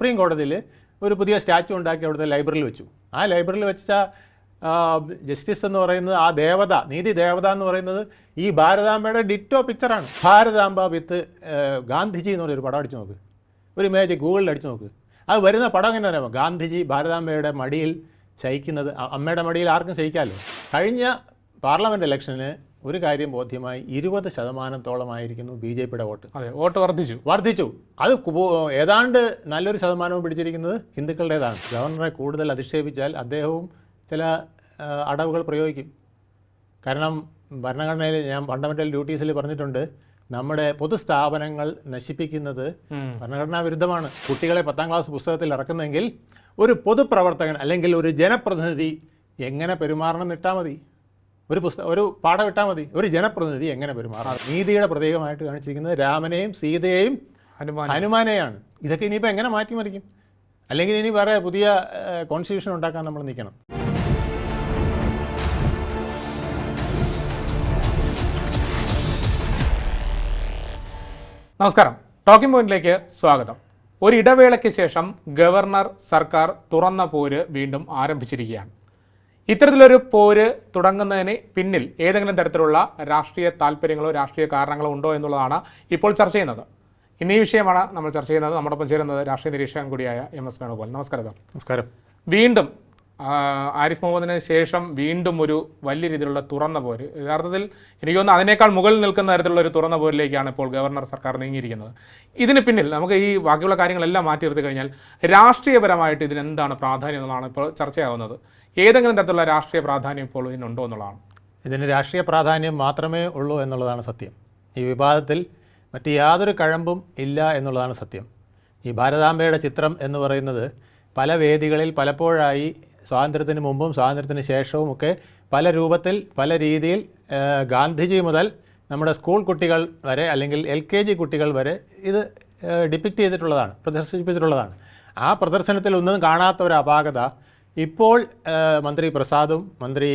Supreme കോടതിയിൽ ഒരു പുതിയ സ്റ്റാച്ചു ഉണ്ടാക്കി അവിടുത്തെ ലൈബ്രറിയിൽ വെച്ചു. ആ ലൈബ്രറിയിൽ വെച്ച ജസ്റ്റിസ് എന്ന് പറയുന്നത് ആ ദേവത നീതി ദേവത എന്ന് പറയുന്നത് ഈ ഭാരതാംബയുടെ ഡിറ്റോ പിക്ചറാണ്. ഭാരതാംബ വിത്ത് ഗാന്ധിജി എന്ന് പറഞ്ഞൊരു പടം അടിച്ചു നോക്ക്. ഒരു ഇമേജ് ഗൂഗിളിൽ അടിച്ചു നോക്ക്. അത് വരുന്ന പടം എങ്ങനെ അറിയാമോ? ഗാന്ധിജി ഭാരതാംബയുടെ മടിയിൽ ശയിക്കുന്നത് അമ്മയുടെ മടിയിൽ ആർക്കും ശയിക്കാമല്ലോ. കഴിഞ്ഞ പാർലമെന്റ് ഇലക്ഷന് ഒരു കാര്യം ബോധ്യമായി ഇരുപത് ശതമാനത്തോളമായിരിക്കുന്നു ബി ജെ പിയുടെ വോട്ട്. അതെ വോട്ട് വർദ്ധിച്ചു. വർദ്ധിച്ചു. അത് ഏതാണ്ട് നല്ലൊരു ശതമാനവും പിടിച്ചിരിക്കുന്നത് ഹിന്ദുക്കളുടേതാണ്. ഗവർണറെ കൂടുതൽ അധിക്ഷേപിച്ചാൽ അദ്ദേഹവും ചില അടവുകൾ പ്രയോഗിക്കും. കാരണം ഭരണഘടനയിൽ ഞാൻ ഫണ്ടമെന്റൽ ഡ്യൂട്ടീസിൽ പറഞ്ഞിട്ടുണ്ട് നമ്മുടെ പൊതുസ്ഥാപനങ്ങൾ നശിപ്പിക്കുന്നത്. ഭരണഘടനാ വിരുദ്ധമാണ്. കുട്ടികളെ പത്താം ക്ലാസ് പുസ്തകത്തിൽ ഇറക്കുന്നെങ്കിൽ ഒരു പൊതുപ്രവർത്തകൻ അല്ലെങ്കിൽ ഒരു ജനപ്രതിനിധി എങ്ങനെ പെരുമാറണം നിട്ടാൽ മതി. ഒരു പുസ്തകം ഒരു പാഠം ഇട്ടാൽ മതി. ഒരു ജനപ്രതിനിധി എങ്ങനെ പെരുമാറാം നീതിയുടെ പ്രതീകമായിട്ട് കാണിച്ചിരിക്കുന്നത് രാമനെയും സീതയെയും ഹനുമാൻ ഹനുമാനെയാണ്. ഇതൊക്കെ ഇനിയിപ്പോൾ എങ്ങനെ മാറ്റിമറിക്കും? അല്ലെങ്കിൽ ഇനി വേറെ പുതിയ കോൺസ്റ്റിറ്റ്യൂഷൻ ഉണ്ടാക്കാൻ നമ്മൾ നിൽക്കണം നമസ്കാരം. ടോക്കിംഗ് പോയിന്റിലേക്ക് സ്വാഗതം. ഒരു ഇടവേളയ്ക്ക് ശേഷം ഗവർണർ സർക്കാർ തുറന്ന പോര് വീണ്ടും ആരംഭിച്ചിരിക്കുകയാണ്. ഇത്തരത്തിലൊരു പോര് തുടങ്ങുന്നതിന് പിന്നിൽ ഏതെങ്കിലും തരത്തിലുള്ള രാഷ്ട്രീയ താല്പര്യങ്ങളോ രാഷ്ട്രീയ കാരണങ്ങളോ ഉണ്ടോ എന്നുള്ളതാണ് ഇപ്പോൾ ചർച്ച ചെയ്യുന്നത്. ഇന്ന് ഈ വിഷയമാണ് നമ്മൾ ചർച്ച ചെയ്യുന്നത്. നമ്മോടൊപ്പം ചേരുന്നത് രാഷ്ട്രീയ നിരീക്ഷകൻ കൂടിയായ എം എസ് വേണുഗോപാൽ. നമസ്കാരം സാർ. നമസ്കാരം. വീണ്ടും ആരിഫ് മുഹമ്മദിന് ശേഷം വീണ്ടും ഒരു വലിയ രീതിയിലുള്ള തുറന്ന പോര്. യഥാർത്ഥത്തിൽ എനിക്ക് തോന്നുന്നു അതിനേക്കാൾ മുകളിൽ നിൽക്കുന്ന തരത്തിലുള്ള ഒരു തുറന്ന പോരിലേക്കാണ് ഇപ്പോൾ ഗവർണർ സർക്കാർ നീങ്ങിയിരിക്കുന്നത്. ഇതിന് പിന്നിൽ നമുക്ക് ഈ ബാക്കിയുള്ള കാര്യങ്ങളെല്ലാം മാറ്റി നിർത്തി കഴിഞ്ഞാൽ രാഷ്ട്രീയപരമായിട്ട് ഇതിനെന്താണ് പ്രാധാന്യം എന്നുള്ളതാണ് ഇപ്പോൾ ചർച്ചയാവുന്നത്. ഏതെങ്കിലും തരത്തിലുള്ള രാഷ്ട്രീയ പ്രാധാന്യം ഇപ്പോൾ ഇതിനുണ്ടോ എന്നുള്ളതാണ്. ഇതിന് രാഷ്ട്രീയ പ്രാധാന്യം മാത്രമേ ഉള്ളൂ എന്നുള്ളതാണ് സത്യം. ഈ വിവാദത്തിൽ മറ്റ് യാതൊരു കഴമ്പും ഇല്ല എന്നുള്ളതാണ് സത്യം. ഈ ഭാരതാംബയുടെ ചിത്രം എന്ന് പറയുന്നത് പല വേദികളിൽ പലപ്പോഴായി സ്വാതന്ത്ര്യത്തിന് മുമ്പും സ്വാതന്ത്ര്യത്തിന് ശേഷവും ഒക്കെ പല രൂപത്തിൽ പല രീതിയിൽ ഗാന്ധിജി മുതൽ നമ്മുടെ സ്കൂൾ കുട്ടികൾ വരെ അല്ലെങ്കിൽ എൽ കെ ജി കുട്ടികൾ വരെ ഇത് ഡിപ്പിക്റ്റ് ചെയ്തിട്ടുള്ളതാണ് പ്രദർശിപ്പിച്ചിട്ടുള്ളതാണ്. ആ പ്രദർശനത്തിൽ ഒന്നും കാണാത്ത ഒരു അപാകത ഇപ്പോൾ മന്ത്രി പ്രസാദും മന്ത്രി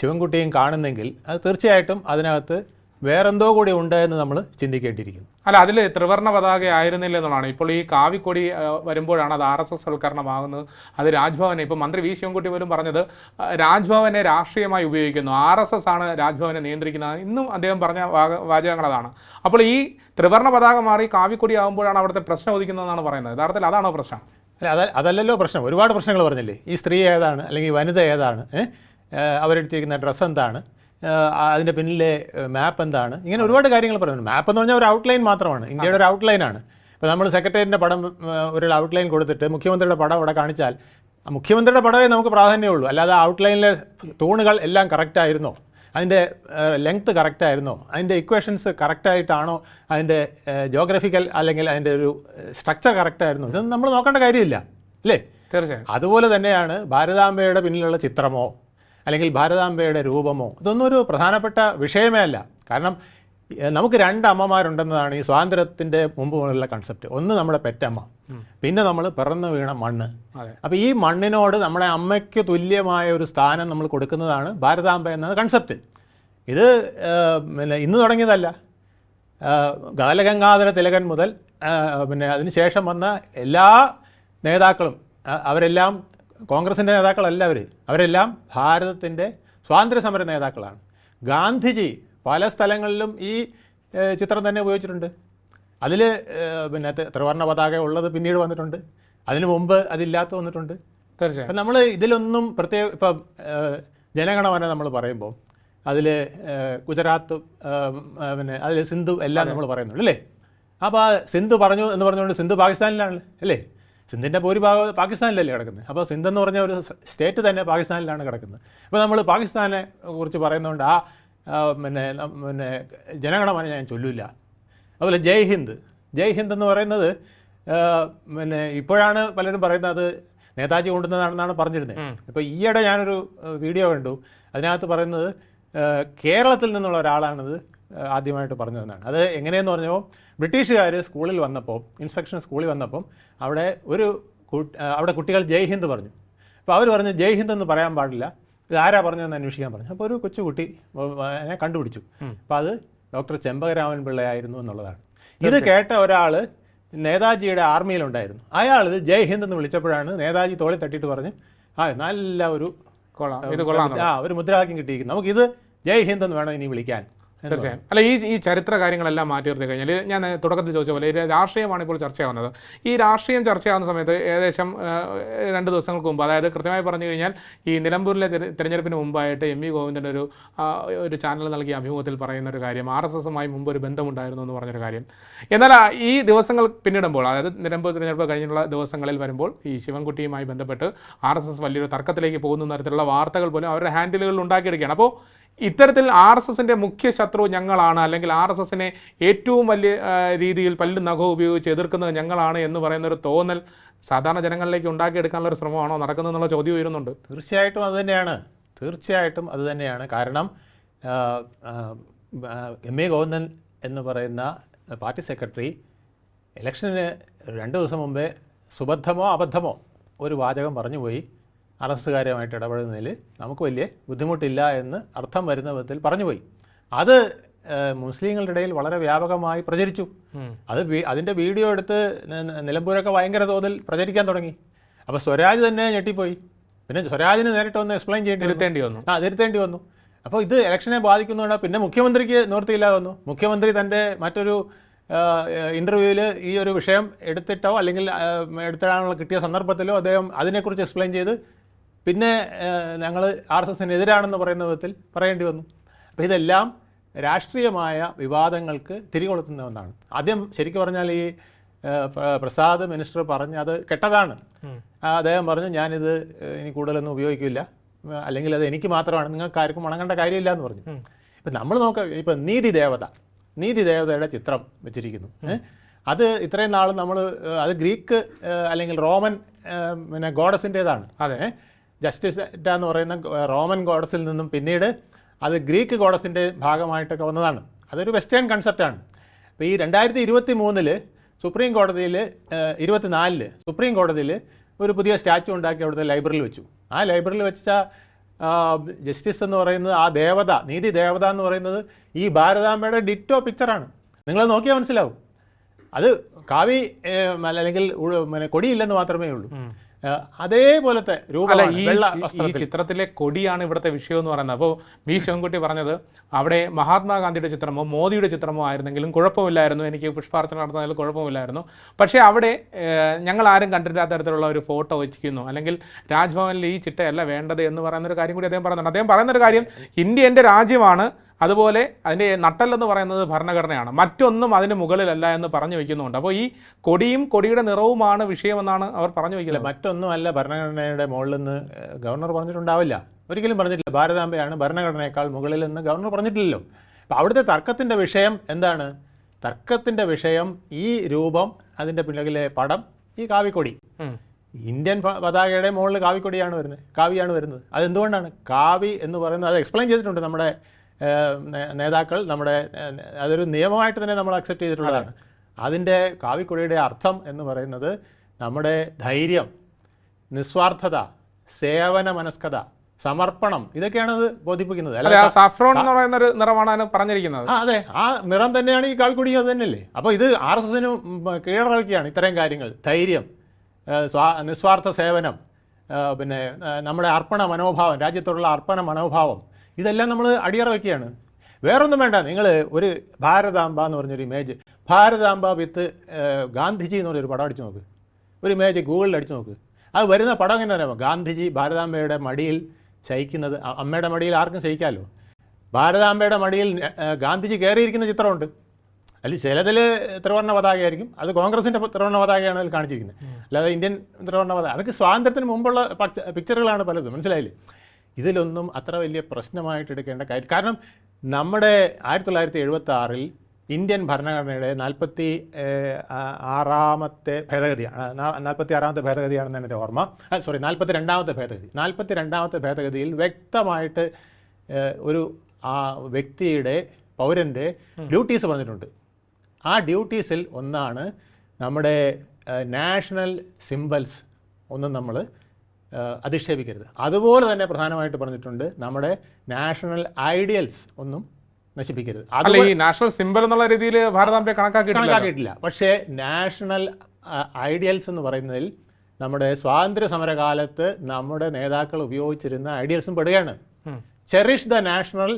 ശിവൻകുട്ടിയും കാണുന്നെങ്കിൽ അത് തീർച്ചയായിട്ടും അതിനകത്ത് വേറെന്തോ കൂടി ഉണ്ട് എന്ന് നമ്മൾ ചിന്തിക്കേണ്ടിയിരിക്കുന്നു. അല്ല അതിൽ ത്രിവർണ പതാക ആയിരുന്നില്ല എന്നുള്ളതാണ്. ഇപ്പോൾ ഈ കാവിക്കൊടി വരുമ്പോഴാണ് അത് ആർ എസ് എസ് വൽക്കരണമാകുന്നത് അത് രാജ്ഭവനെ ഇപ്പോൾ മന്ത്രി വി ശിവൻകുട്ടി പോലും പറഞ്ഞത് രാജ്ഭവനെ രാഷ്ട്രീയമായി ഉപയോഗിക്കുന്നു. ആർ എസ് എസ് ആണ് രാജ്ഭവനെ നിയന്ത്രിക്കുന്നത്. ഇന്നും അദ്ദേഹം പറഞ്ഞ വാചകങ്ങൾ അതാണ്. അപ്പോൾ ഈ ത്രിവർണ പതാക മാറി കാവിക്കൊടി ആകുമ്പോഴാണ് അവിടുത്തെ പ്രശ്നം ഉദിക്കുന്നതെന്നാണ് പറയുന്നത്. യഥാർത്ഥത്തിൽ അതാണോ പ്രശ്നം? അല്ല അത അതല്ലല്ലോ പ്രശ്നം. ഒരുപാട് പ്രശ്നങ്ങൾ പറഞ്ഞില്ലേ? ഈ സ്ത്രീ ഏതാണ്? അല്ലെങ്കിൽ വനിത ഏതാണ്? അവരെടുത്തിരിക്കുന്ന ഡ്രസ്സ് എന്താണ്? അതിന്റെ പിന്നിലെ മാപ്പ് എന്താണ്? ഇങ്ങനെ ഒരുപാട് കാര്യങ്ങൾ പറയുന്നു മാപ്പ് എന്ന് പറഞ്ഞാൽ ഒരു ഔട്ട്ലൈൻ മാത്രമാണ്. ഇന്ത്യയുടെ ഒരു ഔട്ട്ലൈനാണ് ഇപ്പോൾ നമ്മൾ സെക്രട്ടേറിയറ്റിന്റെ പടം ഒരു ഔട്ട്ലൈൻ കൊടുത്തിട്ട് മുഖ്യമന്ത്രിയുടെ പടം അവിടെ കാണിച്ചാൽ മുഖ്യമന്ത്രിയുടെ പടമേ നമുക്ക് പ്രാധാന്യമുള്ളൂ. അല്ലാതെ ഔട്ട്ലൈനിലെ തൂണുകൾ എല്ലാം കറക്റ്റ് ആയിരുന്നോ? അതിന്റെ ലെങ്ത്ത് കറക്റ്റ് ആയിരുന്നോ? അതിന്റെ ഇക്വേഷൻസ് കറക്റ്റായിട്ടാണോ അതിന്റെ ജോഗ്രഫിക്കൽ അല്ലെങ്കിൽ അതിന്റെ ഒരു സ്ട്രക്ചർ കറക്റ്റ് ആയിരുന്നോ? ഇതൊന്നും നമ്മൾ നോക്കേണ്ട കാര്യമില്ല അല്ലേ? തീർച്ചയായും. അതുപോലെ തന്നെയാണ് ഭാരതാംബയുടെ പിന്നിലുള്ള ചിത്രമോ അല്ലെങ്കിൽ ഭാരതാംബയുടെ രൂപമോ ഇതൊന്നും ഒരു പ്രധാനപ്പെട്ട വിഷയമേ അല്ല. കാരണം നമുക്ക് രണ്ട് അമ്മമാരുണ്ടെന്നതാണ് ഈ സ്വാതന്ത്ര്യത്തിന്റെ മുമ്പ് മുതലുള്ള കൺസെപ്റ്റ് ഒന്ന് നമ്മുടെ പെറ്റമ്മ പിന്നെ നമ്മൾ പിറന്നു വീണ മണ്ണ്. അപ്പോൾ ഈ മണ്ണിനോട് നമ്മുടെ അമ്മയ്ക്ക് തുല്യമായ ഒരു സ്ഥാനം നമ്മൾ കൊടുക്കുന്നതാണ് ഭാരതാംബ എന്ന കൺസെപ്റ്റ് ഇത് പിന്നെ ഇന്ന് തുടങ്ങിയതല്ല. ഗാലഗംഗാധര ബാലഗംഗാധര തിലകൻ മുതൽ പിന്നെ അതിനുശേഷം വന്ന എല്ലാ നേതാക്കളും അവരെല്ലാം കോൺഗ്രസിന്റെ നേതാക്കളല്ല അവർ അവരെല്ലാം ഭാരതത്തിന്റെ സ്വാതന്ത്ര്യ സമര നേതാക്കളാണ്. ഗാന്ധിജി പല സ്ഥലങ്ങളിലും ഈ ചിത്രം തന്നെ ഉപയോഗിച്ചിട്ടുണ്ട്. അതിൽ പിന്നെ ത്രി- ത്രിവർണ പതാക ഉള്ളത് പിന്നീട് വന്നിട്ടുണ്ട്. അതിനു മുമ്പ് അതില്ലാത്ത വന്നിട്ടുണ്ട്. തീർച്ചയായും. നമ്മൾ ഇതിലൊന്നും പ്രത്യേക ഇപ്പം ജനഗണമന നമ്മൾ പറയുമ്പോൾ അതിൽ ഗുജറാത്ത് പിന്നെ അതിൽ സിന്ധു എല്ലാം നമ്മൾ പറയുന്നുണ്ട് അല്ലേ? അപ്പോൾ ആ സിന്ധു പറഞ്ഞു എന്ന് പറഞ്ഞുകൊണ്ട് സിന്ധു പാകിസ്ഥാനിലാണ് അല്ലേ? സിന്ധിന്റെ ഭൂരിഭാഗം പാകിസ്ഥാനിലല്ലേ കിടക്കുന്നത്. അപ്പോൾ സിന്ധ് എന്ന് പറഞ്ഞ ഒരു സ്റ്റേറ്റ് തന്നെ പാകിസ്ഥാനിലാണ് കിടക്കുന്നത്. അപ്പോൾ നമ്മൾ പാകിസ്ഥാനെ കുറിച്ച് പറയുന്നതുകൊണ്ട് ആ, പിന്നെ പിന്നെ ജനഗണമന ഞാൻ ചൊല്ലില്ല അതുപോലെ ജയ് ഹിന്ദ്. ജയ് ഹിന്ദ് എന്ന് പറയുന്നത് പിന്നെ ഇപ്പോഴാണ് പലരും പറയുന്നത് അത് നേതാജി കൊണ്ടുവന്നതാണെന്നാണ് പറഞ്ഞിരുന്നത്. ഇപ്പോൾ ഈയിടെ ഞാനൊരു വീഡിയോ കണ്ടു. അതിനകത്ത് പറയുന്നത് കേരളത്തിൽ നിന്നുള്ള ഒരാളാണിത് ആദ്യമായിട്ട് പറഞ്ഞതെന്നാണ്. അത് എങ്ങനെയെന്ന് പറഞ്ഞപ്പോൾ ബ്രിട്ടീഷുകാർ സ്കൂളിൽ വന്നപ്പോൾ ഇൻസ്പെക്ഷൻ സ്കൂളിൽ വന്നപ്പം അവിടെ ഒരു അവിടെ കുട്ടികൾ ജയ് ഹിന്ദ് പറഞ്ഞു. അപ്പോൾ അവർ പറഞ്ഞു ജയ് ഹിന്ദ് എന്ന് പറയാൻ പാടില്ല. ഇത് ആരാ പറഞ്ഞതെന്ന് അന്വേഷിക്കാൻ പറഞ്ഞു. അപ്പോൾ ഒരു കൊച്ചുകുട്ടി എന്നെ കണ്ടുപിടിച്ചു. അപ്പോൾ അത് ഡോക്ടർ ചെമ്പകരാമൻ പിള്ളയായിരുന്നു എന്നുള്ളതാണ്. ഇത് കേട്ട ഒരാൾ നേതാജിയുടെ ആർമിയിലുണ്ടായിരുന്നു. അയാൾ ഇത് ജയ് ഹിന്ദ് എന്ന് വിളിച്ചപ്പോഴാണ് നേതാജി തോളി തട്ടിയിട്ട് പറഞ്ഞ് ആ നല്ല ഒരു കൊള്ളാം. ഇത് കൊള്ളാം ആ ഒരു മുദ്രാവാക്യം കിട്ടിയിരിക്കുന്നു. നമുക്കിത് ജയ് ഹിന്ദ് എന്ന് വേണം ഇനി വിളിക്കാൻ. തീർച്ചയായും. അല്ല ഈ ഈ ചരിത്ര കാര്യങ്ങളെല്ലാം മാറ്റി നിർത്തി കഴിഞ്ഞാൽ ഞാൻ തുടക്കത്തിൽ ചോദിച്ച പോലെ രാഷ്ട്രീയമാണ് ഇപ്പോൾ ചർച്ചയാവുന്നത്. ഈ രാഷ്ട്രീയം ചർച്ചയാവുന്ന സമയത്ത് ഏകദേശം രണ്ട് ദിവസങ്ങൾക്ക് മുമ്പ് അതായത് കൃത്യമായി പറഞ്ഞു കഴിഞ്ഞാൽ ഈ നിലമ്പൂരിലെ തെര- തെരഞ്ഞെടുപ്പിന് മുമ്പായിട്ട് എം വി ഗോവിന്ദന്റെ ഒരു ഒരു ചാനൽ നൽകിയ അഭിമുഖത്തിൽ പറയുന്ന ഒരു കാര്യം ആർ എസ് എസുമായി മുമ്പ് ഒരു ബന്ധമുണ്ടായിരുന്നു എന്ന് പറഞ്ഞൊരു കാര്യം. എന്നാൽ ഈ ദിവസങ്ങൾ പിന്നിടുമ്പോൾ അതായത് നിലമ്പൂർ തിരഞ്ഞെടുപ്പ് കഴിഞ്ഞുള്ള ദിവസങ്ങളിൽ വരുമ്പോൾ ഈ ശിവൻകുട്ടിയുമായി ബന്ധപ്പെട്ട് ആർ എസ് എസ് വലിയൊരു തർക്കത്തിലേക്ക് പോകുന്ന തരത്തിലുള്ള വാർത്തകൾ പോലും അവരുടെ ഹാൻഡിലുകളിൽ ഉണ്ടാക്കിയെടുക്കുകയാണ്. അപ്പോൾ ഇത്തരത്തിൽ ആർ എസ് എസിന്റെ മുഖ്യ ശത്രു ഞങ്ങളാണ് അല്ലെങ്കിൽ ആർ എസ് എസിനെ ഏറ്റവും വലിയ രീതിയിൽ പല്ലും നഖവും ഉപയോഗിച്ച് എതിർക്കുന്നത് ഞങ്ങളാണ് എന്ന് പറയുന്ന ഒരു തോന്നൽ സാധാരണ ജനങ്ങളിലേക്ക് ഉണ്ടാക്കിയെടുക്കാനുള്ള ഒരു ശ്രമമാണോ നടക്കുന്നത് എന്നുള്ള ചോദ്യം ഉയരുന്നുണ്ട്. തീർച്ചയായിട്ടും അത് തന്നെയാണ്. തീർച്ചയായിട്ടും അത് തന്നെയാണ്. കാരണം എം എ ഗോവിന്ദൻ എന്ന് പറയുന്ന പാർട്ടി സെക്രട്ടറി ഇലക്ഷന് രണ്ട് ദിവസം മുമ്പേ സുബദ്ധമോ അബദ്ധമോ ഒരു വാചകം പറഞ്ഞുപോയി. ആർ എസ് കാരുമായിട്ട് ഇടപെടുന്നതിൽ നമുക്ക് വലിയ ബുദ്ധിമുട്ടില്ല എന്ന് അർത്ഥം വരുന്ന വിധത്തിൽ പറഞ്ഞുപോയി. അത് മുസ്ലിങ്ങളുടെ ഇടയിൽ വളരെ വ്യാപകമായി പ്രചരിച്ചു. അത് അതിന്റെ വീഡിയോ എടുത്ത് നിലമ്പൂരൊക്കെ ഭയങ്കര തോതിൽ പ്രചരിക്കാൻ തുടങ്ങി. അപ്പോൾ സ്വരാജ് തന്നെ ഞെട്ടിപ്പോയി. പിന്നെ സ്വരാജിന് നേരിട്ട് ഒന്ന് എക്സ്പ്ലെയിൻ ചെയ്യേണ്ടി വന്നു. തിരുത്തേണ്ടി വന്നു. ആ തിരുത്തേണ്ടി വന്നു. അപ്പോൾ ഇത് ഇലക്ഷനെ ബാധിക്കുന്നതുകൊണ്ട് പിന്നെ മുഖ്യമന്ത്രിക്ക് നിവൃത്തിയില്ലാതെ വന്നു. മുഖ്യമന്ത്രി തന്റെ മറ്റൊരു ഇന്റർവ്യൂവിൽ ഈ ഒരു വിഷയം എടുത്തിട്ടോ അല്ലെങ്കിൽ എടുത്തിടാനുള്ള കിട്ടിയ സന്ദർഭത്തിലോ അദ്ദേഹം അതിനെക്കുറിച്ച് എക്സ്പ്ലെയിൻ ചെയ്ത് പിന്നെ ഞങ്ങൾ ആർ എസ് എസിന് എതിരാണെന്ന് പറയുന്ന വിധത്തിൽ പറയേണ്ടി വന്നു. അപ്പോൾ ഇതെല്ലാം രാഷ്ട്രീയമായ വിവാദങ്ങൾക്ക് തിരികൊളുത്തുന്ന ഒന്നാണ്. ആദ്യം ശരിക്കും പറഞ്ഞാൽ ഈ പ്രസാദ് മിനിസ്റ്റർ പറഞ്ഞ് അത് കെട്ടതാണ്. അദ്ദേഹം പറഞ്ഞു ഞാനിത് ഇനി കൂടുതലൊന്നും ഉപയോഗിക്കില്ല. അല്ലെങ്കിൽ അത് എനിക്ക് മാത്രമാണ്. നിങ്ങൾക്ക് ആർക്കും വണങ്ങേണ്ട കാര്യമില്ല എന്ന് പറഞ്ഞു ഇപ്പം നമ്മൾ നോക്കുക ഇപ്പം നീതി ദേവത നീതി ദേവതയുടെ ചിത്രം വെച്ചിരിക്കുന്നു. അത് ഇത്രയും നാളും നമ്മൾ അത് ഗ്രീക്ക് അല്ലെങ്കിൽ റോമൻ പിന്നെ ഗോഡസിന്റേതാണ് അതെ. ജസ്റ്റിസ് എന്ന് പറയുന്ന റോമൻ ഗോഡസിൽ നിന്നും പിന്നീട് അത് ഗ്രീക്ക് ഗോഡസിന്റെ ഭാഗമായിട്ടൊക്കെ വന്നതാണ്. അതൊരു വെസ്റ്റേൺ കൺസെപ്റ്റാണ് അപ്പോൾ ഈ രണ്ടായിരത്തി ഇരുപത്തി മൂന്നിൽ സുപ്രീം കോടതിയിൽ ഇരുപത്തിനാലിൽ സുപ്രീം കോടതിയിൽ ഒരു പുതിയ സ്റ്റാച്ചു ഉണ്ടാക്കി അവിടുത്തെ ലൈബ്രറിയിൽ വെച്ചു. ആ ലൈബ്രറിയിൽ വെച്ച ജസ്റ്റിസ് എന്ന് പറയുന്നത് ആ ദേവത നീതി ദേവത എന്ന് പറയുന്നത് ഈ ഭാരതാംബയുടെ ഡിറ്റോ പിക്ചറാണ് നിങ്ങൾ നോക്കിയാൽ മനസ്സിലാവും. അത് കാവി അല്ലെങ്കിൽ കൊടിയില്ലെന്ന് മാത്രമേ ഉള്ളൂ. അതേപോലത്തെ ഈ ചിത്രത്തിലെ കൊടിയാണ് ഇവിടുത്തെ വിഷയം എന്ന് പറയുന്നത്. അപ്പോൾ വി ശിവൻകുട്ടി പറഞ്ഞത് അവിടെ മഹാത്മാഗാന്ധിയുടെ ചിത്രമോ മോദിയുടെ ചിത്രമോ ആയിരുന്നെങ്കിലും കുഴപ്പമില്ലായിരുന്നു. എനിക്ക് പുഷ്പാർച്ചന നടത്തുന്നതിൽ കുഴപ്പമില്ലായിരുന്നു. പക്ഷേ അവിടെ ഞങ്ങൾ ആരും കണ്ടിട്ടില്ലാത്ത തരത്തിലുള്ള ഒരു ഫോട്ടോ വെച്ചിരിക്കുന്നു. അല്ലെങ്കിൽ രാജ്ഭവനിൽ ഈ ചിട്ടയല്ല വേണ്ടത് എന്ന് പറയുന്ന ഒരു കാര്യം കൂടി അദ്ദേഹം പറയുന്നുണ്ട്. അദ്ദേഹം പറയുന്നൊരു കാര്യം ഇന്ത്യ എന്റെ രാജ്യമാണ്. അതുപോലെ അതിന്റെ നട്ടല്ലെന്ന് പറയുന്നത് ഭരണഘടനയാണ്. മറ്റൊന്നും അതിന് മുകളിലല്ല എന്ന് പറഞ്ഞു വയ്ക്കുന്നുണ്ട് അപ്പോൾ ഈ കൊടിയും കൊടിയുടെ നിറവുമാണ് വിഷയമെന്നാണ് അവർ പറഞ്ഞു വയ്ക്കുന്നത് മറ്റൊന്നുമല്ല ഭരണഘടനയുടെ മുകളിൽ നിന്ന് ഗവർണർ പറഞ്ഞിട്ടുണ്ടാവില്ല. ഒരിക്കലും പറഞ്ഞിട്ടില്ല. ഭാരതാംബയാണ് ഭരണഘടനയേക്കാൾ മുകളിൽ നിന്ന് ഗവർണർ പറഞ്ഞിട്ടില്ലല്ലോ. അപ്പോൾ അവിടുത്തെ തർക്കത്തിന്റെ വിഷയം എന്താണ്? തർക്കത്തിന്റെ വിഷയം ഈ രൂപം അതിന്റെ പിന്നിലെ പടം ഈ കാവിക്കൊടി. ഇന്ത്യൻ പതാകയുടെ മുകളിൽ കാവിക്കൊടിയാണ് വരുന്നത് കാവിയാണ് വരുന്നത്. അതെന്തുകൊണ്ടാണ്? കാവി എന്ന് പറയുന്നത് അത് എക്സ്പ്ലെയിൻ ചെയ്തിട്ടുണ്ട് നമ്മുടെ നേതാക്കൾ നമ്മുടെ അതൊരു നിയമമായിട്ട് തന്നെ നമ്മൾ അക്സെപ്റ്റ് ചെയ്തിട്ടുള്ളതാണ്. അതിന്റെ കാവിക്കൊടിയുടെ അർത്ഥം എന്ന് പറയുന്നത് നമ്മുടെ ധൈര്യം നിസ്വാർത്ഥത സേവന മനസ്കത സമർപ്പണം ഇതൊക്കെയാണ് അത് ബോധിപ്പിക്കുന്നത്. സാഫ്രോൺ എന്ന് പറയുന്ന ഒരു നിറമാണ് പറഞ്ഞിരിക്കുന്നത്. ആ അതെ. ആ നിറം തന്നെയാണ് ഈ കാവിക്കുടി അത് തന്നെയല്ലേ? അപ്പോൾ ഇത് ആർ എസ് എസിന് കീഴടക്കുകയാണ് ഇത്രയും കാര്യങ്ങൾ. ധൈര്യം നിസ്വാർത്ഥ സേവനം പിന്നെ നമ്മുടെ അർപ്പണ മനോഭാവം രാജ്യത്തോടുള്ള അർപ്പണ മനോഭാവം ഇതെല്ലാം നമ്മൾ അടിയറ വയ്ക്കുകയാണ് വേറൊന്നും വേണ്ട. നിങ്ങൾ ഒരു ഭാരതാംബ എന്ന് പറഞ്ഞൊരു ഇമേജ് ഭാരതാംബ വിത്ത് ഗാന്ധിജി എന്ന് പറഞ്ഞൊരു പടം അടിച്ചു നോക്ക്. ഒരു ഇമേജ് ഗൂഗിളിൽ അടിച്ചു നോക്ക്. അത് വരുന്ന പടം എങ്ങനെ അറിയാമോ? ഗാന്ധിജി ഭാരതാംബയുടെ മടിയിൽ ശയിക്കുന്നത് അമ്മയുടെ മടിയിൽ ആർക്കും ശയിക്കാമല്ലോ. ഭാരതാംബയുടെ മടിയിൽ ഗാന്ധിജി കയറിയിരിക്കുന്ന ചിത്രമുണ്ട്. അതിൽ ചിലതിൽ ത്രിവർണ പതാകയായിരിക്കും. അത് കോൺഗ്രസിന്റെ ത്രിവർണ പതാകയാണ് അതിൽ കാണിച്ചിരിക്കുന്നത്. അല്ലാതെ ഇന്ത്യൻ ത്രിവർണ പതാക അതൊക്കെ സ്വാതന്ത്ര്യത്തിന് മുമ്പുള്ള പക്ച- പിക്ചറുകളാണ് പലതും. മനസ്സിലായില്ലേ? ഇതിലൊന്നും അത്ര വലിയ പ്രശ്നമായിട്ട് എടുക്കേണ്ട കാര്യം കാരണം നമ്മുടെ ആയിരത്തി തൊള്ളായിരത്തി എഴുപത്തി ആറിൽ ഇന്ത്യൻ ഭരണഘടനയുടെ നാൽപ്പത്തി ആറാമത്തെ ഭേദഗതിയാണ് നാൽപ്പത്തി ആറാമത്തെ ഭേദഗതിയാണെന്നാണ് എന്റെ ഓർമ്മ. സോറി നാൽപ്പത്തി രണ്ടാമത്തെ ഭേദഗതി. നാൽപ്പത്തി രണ്ടാമത്തെ ഭേദഗതിയിൽ വ്യക്തമായിട്ട് ഒരു ആ വ്യക്തിയുടെ പൗരന്റെ ഡ്യൂട്ടീസ് പറഞ്ഞിട്ടുണ്ട് ആ ഡ്യൂട്ടീസിൽ ഒന്നാണ് നമ്മുടെ നാഷണൽ സിംബൽസ് ഒന്നും നമ്മൾ അധിക്ഷേപിക്കരുത്. അതുപോലെ തന്നെ പ്രധാനമായിട്ട് പറഞ്ഞിട്ടുണ്ട് നമ്മുടെ നാഷണൽ ഐഡിയൽസ് ഒന്നും നശിപ്പിക്കരുത്. അല്ല ഈ നാഷണൽ സിമ്പൽ എന്നുള്ള രീതിയിൽ ഭാരതാംബയെ കണക്കാക്കിയിട്ടില്ല കണക്കാക്കിയിട്ടില്ല. പക്ഷേ നാഷണൽ ഐഡിയൽസ് എന്ന് പറയുന്നതിൽ നമ്മുടെ സ്വാതന്ത്ര്യ സമരകാലത്ത് നമ്മുടെ നേതാക്കൾ ഉപയോഗിച്ചിരുന്ന ഐഡിയൽസും പെടുകയാണ്. Cherish the national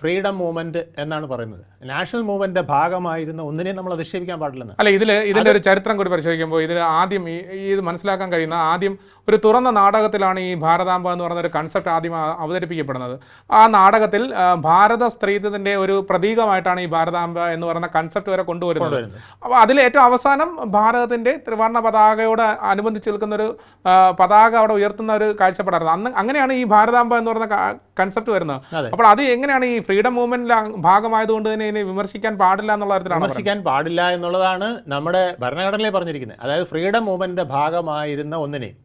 freedom movement എന്നാണ് പറയുന്നത്. നാഷണൽ മൂവ്മെന്റിന്റെ ഭാഗമായിരുന്ന ഒന്നിനെയും നമ്മൾ അധിക്ഷേപിക്കാൻ പാടില്ലെന്ന്. അല്ല ഇതിൽ ഇതിന്റെ ഒരു ചരിത്രം കൂടി പരിശോധിക്കുമ്പോൾ ഇതിൽ ആദ്യം ഈ ഇത് മനസ്സിലാക്കാൻ കഴിയുന്ന ആദ്യം ഒരു തുറന്ന നാടകത്തിലാണ് ഈ ഭാരതാംബ എന്ന് പറയുന്ന ഒരു കൺസെപ്റ്റ് ആദ്യം അവതരിപ്പിക്കപ്പെടുന്നത്. ആ നാടകത്തിൽ ഭാരത സ്ത്രീത്വത്തിന്റെ ഒരു പ്രതീകമായിട്ടാണ് ഈ ഭാരതാംബ എന്ന് പറയുന്ന കൺസെപ്റ്റ് വരെ കൊണ്ടുവരുന്നത്. കൊണ്ടുവരുന്നത്. അപ്പോൾ അതിൽ ഏറ്റവും അവസാനം ഭാരതത്തിന്റെ ത്രിവർണ പതാകയോട് അനുബന്ധിച്ച് നിൽക്കുന്ന ഒരു പതാക അവിടെ ഉയർത്തുന്ന ഒരു കാഴ്ചപ്പാടായിരുന്നു. അന്ന് അങ്ങനെയാണ് ഈ ഭാരതാംബ എന്ന് പറയുന്ന കൺസെപ്റ്റ് വരുന്നത്. അപ്പോൾ അത് എങ്ങനെയാണ് ഈ ഫ്രീഡം മൂവ്മെന്റിന്റെ ഭാഗമായതുകൊണ്ട് തന്നെ ഇതിനെ വിമർശിക്കാൻ പാടില്ല എന്നുള്ള തരത്തിലാണ് വിമർശിക്കാൻ പാടില്ല എന്നുള്ളതാണ് നമ്മുടെ ഭരണഘടനയിൽ പറഞ്ഞിരിക്കുന്നത്. അതായത് ഫ്രീഡം മൂവ്മെന്റിന്റെ ഭാഗമായിരുന്ന ഒന്നിനെയും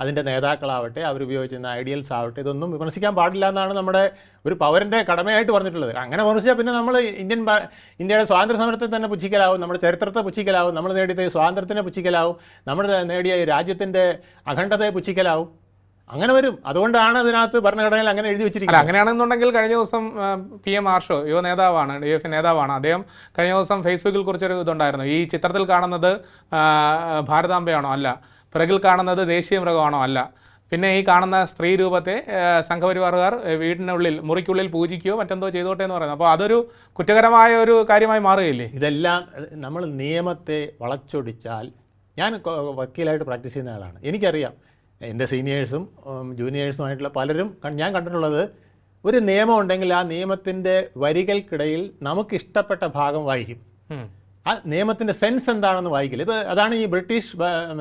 അതിന്റെ നേതാക്കളാവട്ടെ അവർ ഉപയോഗിച്ചിരുന്ന ഐഡിയൽസ് ആവട്ടെ ഇതൊന്നും വിമർശിക്കാൻ പാടില്ല എന്നാണ് നമ്മുടെ ഒരു പൗരന്റെ കടമയായിട്ട് പറഞ്ഞിട്ടുള്ളത്. അങ്ങനെ വിമർശിച്ചാൽ പിന്നെ നമ്മൾ ഇന്ത്യൻ ഇന്ത്യയുടെ സ്വാതന്ത്ര്യ സമരത്തെ തന്നെ പുച്ഛിക്കലാവും നമ്മുടെ ചരിത്രത്തെ പുച്ഛിക്കലാവും നമ്മൾ നേടിയ സ്വാതന്ത്ര്യത്തിനെ പുച്ഛിക്കലാവും നമ്മുടെ നേടിയ രാജ്യത്തിന്റെ അഖണ്ഡതയെ പുച്ഛിക്കലാവും. അങ്ങനെ വരും. അതുകൊണ്ടാണ് അതിനകത്ത് ഭരണഘടനയിൽ അങ്ങനെ എഴുതി വെച്ചിരിക്കുന്നത്. അങ്ങനെയാണെന്നുണ്ടെങ്കിൽ കഴിഞ്ഞ ദിവസം പി എം ആർഷോ യുവ നേതാവാണ് ഡി എഫ് നേതാവാണ് അദ്ദേഹം കഴിഞ്ഞ ദിവസം ഫേസ്ബുക്കിൽ കുറിച്ചൊരു ഇതുണ്ടായിരുന്നു. ഈ ചിത്രത്തിൽ കാണുന്നത് ഭാരതാംബയാണോ അല്ല പിറകിൽ കാണുന്നത് ദേശീയ മൃഗമാണോ അല്ല. പിന്നെ ഈ കാണുന്ന സ്ത്രീ രൂപത്തെ സംഘപരിവാറുകാർ വീടിനുള്ളിൽ മുറിക്കുള്ളിൽ പൂജിക്കുകയോ മറ്റെന്തോ ചെയ്തോട്ടെ എന്ന് പറയുന്നത് അപ്പോൾ അതൊരു കുറ്റകരമായ ഒരു കാര്യമായി മാറുകയില്ലേ? ഇതെല്ലാം നമ്മൾ നിയമത്തെ വളച്ചൊടിച്ചാൽ ഞാൻ വക്കീലായിട്ട് പ്രാക്ടീസ് ചെയ്യുന്ന ആളാണ്. എനിക്കറിയാം. എന്റെ സീനിയേഴ്സും ജൂനിയേഴ്സുമായിട്ടുള്ള പലരും ഞാൻ കണ്ടിട്ടുള്ളത് ഒരു നിയമം ഉണ്ടെങ്കിൽ ആ നിയമത്തിന്റെ വരികൾക്കിടയിൽ നമുക്ക് ഇഷ്ടപ്പെട്ട ഭാഗം വായിക്കും. ആ നിയമത്തിന്റെ സെൻസ് എന്താണെന്ന് വായിക്കില്ല. ഇപ്പോൾ അതാണ് ഈ ബ്രിട്ടീഷ്